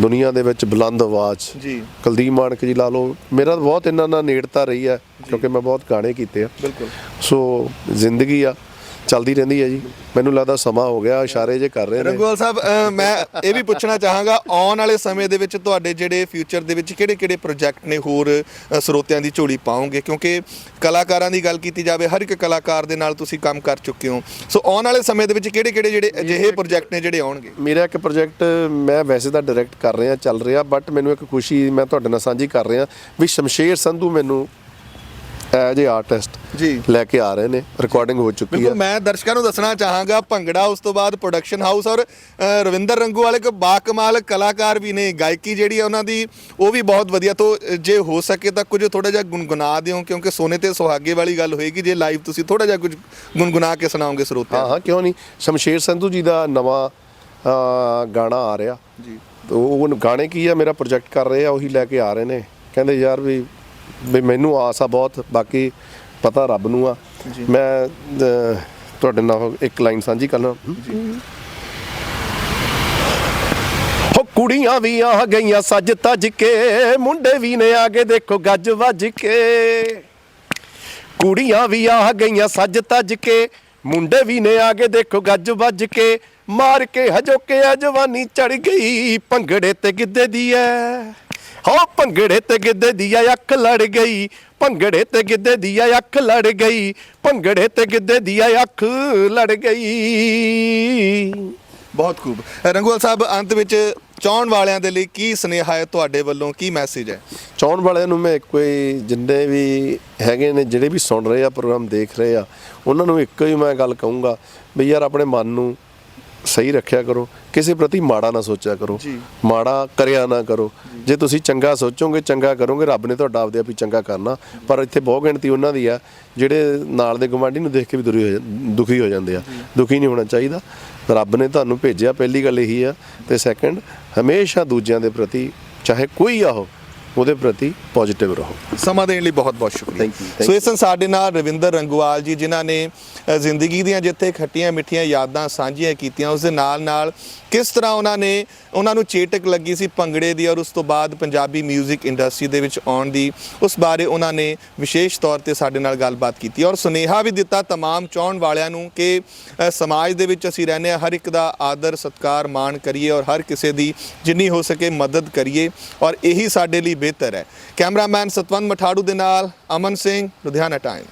ਦੁਨੀਆ ਦੇ ਵਿੱਚ ਬੁਲੰਦ ਆਵਾਜ਼। ਜੀ। ਕੁਲਦੀਪ ਮਾਨਕ ਜੀ ਲਾ ਲਓ ਮੇਰਾ ਬਹੁਤ ਇਹਨਾਂ ਨਾਲ ਨੇੜਤਾ ਰਹੀ ਹੈ ਕਿਉਂਕਿ ਮੈਂ ਬਹੁਤ ਗਾਣੇ ਕੀਤੇ ਆ। ਬਿਲਕੁਲ। ਸੋ ਜ਼ਿੰਦਗੀ ਆ। ਚੱਲਦੀ ਰਹਿੰਦੀ ਹੈ ਜੀ। ਮੈਨੂੰ ਲੱਗਦਾ ਸਮਾਂ ਹੋ ਗਿਆ ਇਸ਼ਾਰੇ ਜੇ ਕਰ ਰਹੇ ਨੇ। ਰੰਗੋਲ ਸਾਹਿਬ ਅ, ਮੈਂ ਇਹ ਵੀ ਪੁੱਛਣਾ ਚਾਹਾਂਗਾ ਆਉਣ ਵਾਲੇ ਸਮੇਂ ਦੇ ਵਿੱਚ ਤੁਹਾਡੇ ਜਿਹੜੇ ਫਿਊਚਰ ਦੇ ਵਿੱਚ ਕਿਹੜੇ-ਕਿਹੜੇ ਪ੍ਰੋਜੈਕਟ ਨੇ ਹੋਰ ਅ, ਸਰੋਤਿਆਂ ਦੀ ਝੋਲੀ ਪਾਉਂਗੇ ਕਿਉਂਕਿ ਕਲਾਕਾਰਾਂ ਦੀ ਗੱਲ ਕੀਤੀ ਜਾਵੇ ਹਰ ਇੱਕ ਕਲਾਕਾਰ ਦੇ ਨਾਲ ਤੁਸੀਂ ਕੰਮ ਕਰ ਚੁੱਕੇ ਹੋ। ਸੋ ਆਉਣ ਵਾਲੇ ਸਮੇਂ ਦੇ ਵਿੱਚ ਕਿਹੜੇ-ਕਿਹੜੇ ਜਿਹੜੇ ਅਜਿਹੇ ਪ੍ਰੋਜੈਕਟ ਨੇ ਜਿਹੜੇ ਆਉਣਗੇ? ਮੇਰਾ ਇੱਕ ਪ੍ਰੋਜੈਕਟ ਮੈਂ ਵੈਸੇ ਤਾਂ ਡਾਇਰੈਕਟ ਕਰ ਰਿਹਾ ਚੱਲ ਰਿਹਾ ਬਟ ਮੈਨੂੰ ਇੱਕ ਖੁਸ਼ੀ ਮੈਂ ਤੁਹਾਡੇ ਨਾਲ ਸਾਂਝੀ ਕਰ ਰਿਹਾ ਵੀ ਸ਼ਮਸ਼ੇਰ ਸੰਧੂ ਮੈਨੂੰ ਐਜ ਏ ਆਰਟਿਸਟ ਜੀ। ਲੈ ਕੇ ਆ ਰਹੇ ਨੇ ਰਿਕਾਰਡਿੰਗ ਹੋ ਚੁੱਕੀ ਬਿਲਕੁਲ ਹੈ। ਮੈਂ ਦਰਸ਼ਕਾਂ ਨੂੰ ਦੱਸਣਾ ਚਾਹਾਂਗਾ ਭੰਗੜਾ ਉਸ ਤੋਂ ਬਾਅਦ ਪ੍ਰੋਡਕਸ਼ਨ ਹਾਊਸ ਔਰ ਅ, ਰਵਿੰਦਰ ਰੰਗੂ ਵਾਲੇ ਕੋ ਬਾਕਮਾਲ ਕਲਾਕਾਰ ਵੀ ਨੇ ਗਾਇਕੀ ਜਿਹੜੀ ਹੈ ਉਹਨਾਂ ਦੀ ਉਹ ਵੀ ਬਹੁਤ ਵਧੀਆ। ਤੋਂ ਅ, ਜੇ ਹੋ ਸਕੇ ਤਾਂ ਕੁਝ ਥੋੜਾ ਜਿਹਾ ਗੁੰਗੁਨਾ ਦਿਓ ਕਿਉਂਕਿ ਸੋਨੇ ਤੇ ਸੁਹਾਗੇ ਵਾਲੀ ਗੱਲ ਹੋਏਗੀ ਜੇ ਲਾਈਵ ਤੁਸੀਂ ਥੋੜਾ ਜਿਹਾ ਕੁਝ ਗੁੰਗੁਨਾ ਕੇ ਸੁਣਾਓਗੇ ਸਰੋਤਿਆਂ ਹਾਂ ਹਾਂ ਕਿਉਂ ਨਹੀਂ? ਸ਼ਮਸ਼ੇਰ ਸੰਧੂ ਜੀ ਦਾ ਨਵਾਂ ਅਹ, ਗਾਣਾ ਆ ਰਿਹਾ। ਜੀ। ਤੇ ਉਹ ਉਹ ਗਾਣੇ ਕੀ ਆ? ਮੇਰਾ ਪ੍ਰੋਜੈਕਟ ਕਰ ਰਹੇ ਆ ਉਹੀ ਲੈ ਕੇ ਆ ਰਹੇ ਨੇ। ਕਹਿੰਦੇ ਯਾਰ ਵੀ ਵੀ ਮੈਨੂੰ ਆਸ ਆ ਬਹੁਤ ਬਾਕੀ ਪਤਾ ਰੱਬ ਨੂੰ ਆ। ਮੈਂ ਤੁਹਾਡੇ ਨਾਲ ਇੱਕ ਲਾਈਨ ਸਾਂਝੀ ਕਰਨਾ। ਹੋ ਕੁੜੀਆਂ ਵੀ ਆ ਗਈਆਂ ਸੱਜ ਤੱਜ ਕੇ ਮੁੰਡੇ ਵੀ ਨੇ ਆ ਕੇ ਦੇਖੋ ਗੱਜ ਵੱਜ ਕੇ। ਕੁੜੀਆਂ ਵੀ ਆ ਗਈਆਂ ਸੱਜ ਤੱਜ ਕੇ ਮੁੰਡੇ ਵੀ ਨੇ ਆ ਕੇ ਦੇਖੋ ਗੱਜ ਵੱਜ ਕੇ। ਮਾਰ ਕੇ ਹਜੋਕੇ ਆ ਜਵਾਨੀ ਚੜ ਗਈ ਭੰਗੜੇ ਤੇ ਗਿੱਧੇ ਦੀ ਐ। ਹੋ ਭੰਗੜੇ ਤੇ ਗਿੱਧੇ ਦੀ ਅੱਖ ਲੜ ਗਈ। ਭੰਗੜੇ ਤੇ ਗਿੱਧੇ ਦੀ ਅੱਖ ਲੜ ਗਈ। ਭੰਗੜੇ ਤੇ ਗਿੱਧੇ ਦੀ ਅੱਖ ਲੜ ਗਈ। ਬਹੁਤ ਖੂਬ। ਰੰਗੋਲ ਸਾਹਿਬ ਅੰਤ ਵਿੱਚ ਚਾਹਣ ਵਾਲਿਆਂ ਦੇ ਲਈ ਕੀ ਸੁਨੇਹਾ ਹੈ ਤੁਹਾਡੇ ਵੱਲੋਂ? ਕੀ ਮੈਸੇਜ ਹੈ? ਚਾਹਣ ਵਾਲਿਆਂ ਨੂੰ ਮੈਂ ਕੋਈ ਜਿੰਨੇ ਵੀ ਹੈਗੇ ਨੇ ਜਿਹੜੇ ਵੀ ਸੁਣ ਰਹੇ ਆ ਪ੍ਰੋਗਰਾਮ ਦੇਖ ਰਹੇ ਆ ਉਹਨਾਂ ਨੂੰ ਇੱਕੋ ਹੀ ਮੈਂ ਗੱਲ ਕਹੂੰਗਾ ਵੀ ਯਾਰ ਆਪਣੇ ਮਨ ਨੂੰ ਸਹੀ ਰੱਖਿਆ ਕਰੋ। ਕਿਸੇ ਪ੍ਰਤੀ ਮਾੜਾ ਨਾ ਸੋਚਿਆ ਕਰੋ। ਮਾੜਾ ਕਰਿਆ ਨਾ ਕਰੋ। ਜੇ। ਤੁਸੀਂ ਚੰਗਾ ਸੋਚੋਗੇ ਚੰਗਾ ਕਰੋਗੇ ਰੱਬ ਨੇ ਤੁਹਾਡਾ ਆਪਦੇ ਆਪ ਹੀ ਚੰਗਾ ਕਰਨਾ। ਪਰ ਇੱਥੇ ਬਹੁਤ ਗਿਣਤੀ ਉਹਨਾਂ ਦੀ ਆ ਜਿਹੜੇ ਨਾਲ ਦੇ ਗਵਾਂਢੀ ਨੂੰ ਦੇਖ ਕੇ ਵੀ ਦੁਰੀ ਹੋ ਦੁਖੀ ਹੋ ਜਾਂਦੇ ਆ। ਦੁਖੀ ਨਹੀਂ ਹੋਣਾ ਚਾਹੀਦਾ। ਰੱਬ ਨੇ ਤੁਹਾਨੂੰ ਭੇਜਿਆ ਪਹਿਲੀ ਗੱਲ ਇਹੀ ਆ। ਤੇ ਸੈਕੰਡ ਹਮੇਸ਼ਾ ਦੂਜਿਆਂ ਦੇ ਪ੍ਰਤੀ ਚਾਹੇ ਕੋਈ ਆ ਉਹ ਉਹਦੇ ਪ੍ਰਤੀ ਪੋਜ਼ਿਟਿਵ ਰਹੋ ਸਮਾਂ ਦੇਣ ਲਈ ਬਹੁਤ ਬਹੁਤ ਸ਼ੁਕਰੀਆ Thank you, thank ਸੋ ਇਸ ਸਨ ਸਾਡੇ ਨਾਲ ਰਵਿੰਦਰ ਰੰਗਵਾਲ ਜੀ ਜਿਨ੍ਹਾਂ ਨੇ ਅ, ਜ਼ਿੰਦਗੀ ਦੀਆਂ ਜਿੱਥੇ ਖੱਟੀਆਂ ਮਿੱਠੀਆਂ ਯਾਦਾਂ ਸਾਂਝੀਆਂ ਕੀਤੀਆਂ ਉਸ ਦੇ ਨਾਲ ਨਾਲ ਕਿਸ ਤਰ੍ਹਾਂ ਉਹਨਾਂ ਨੇ ਉਹਨਾਂ ਨੂੰ ਚੇਟਕ ਲੱਗੀ ਸੀ ਭੰਗੜੇ ਦੀ ਔਰ ਉਸ ਤੋਂ ਬਾਅਦ ਪੰਜਾਬੀ 뮤직 ਇੰਡਸਟਰੀ ਦੇ ਵਿੱਚ ਆਉਣ ਦੀ ਉਸ ਬਾਰੇ ਉਹਨਾਂ ਨੇ ਵਿਸ਼ੇਸ਼ ਤੌਰ ਤੇ ਸਾਡੇ ਨਾਲ ਗੱਲਬਾਤ ਕੀਤੀ ਔਰ ਸੁਨੇਹਾ ਵੀ ਦਿੱਤਾ तमाम ਚਾਹਣ ਵਾਲਿਆਂ ਨੂੰ ਕਿ ਅ, ਸਮਾਜ ਦੇ ਵਿੱਚ ਅਸੀਂ ਰਹਿੰਦੇ ਹਾਂ ਹਰ ਇੱਕ ਦਾ ਆਦਰ ਸਤਕਾਰ ਮਾਣ ਕਰੀਏ ਔਰ ਹਰ ਕਿਸੇ ਦੀ ਜਿੰਨੀ ਹੋ ਸਕੇ ਮਦਦ ਕਰੀਏ ਔਰ ਇਹੀ ਸਾਡੇ ਲਈ ਬਿਹਤਰ ਹੈ। ਕੈਮਰਾਮੈਨ ਸਤਵੰਤ ਮਠਾੜੂ ਦੇ ਨਾਲ ਅਮਨ ਸਿੰਘ ਲੁਧਿਆਣਾ ਟਾਈਮਸ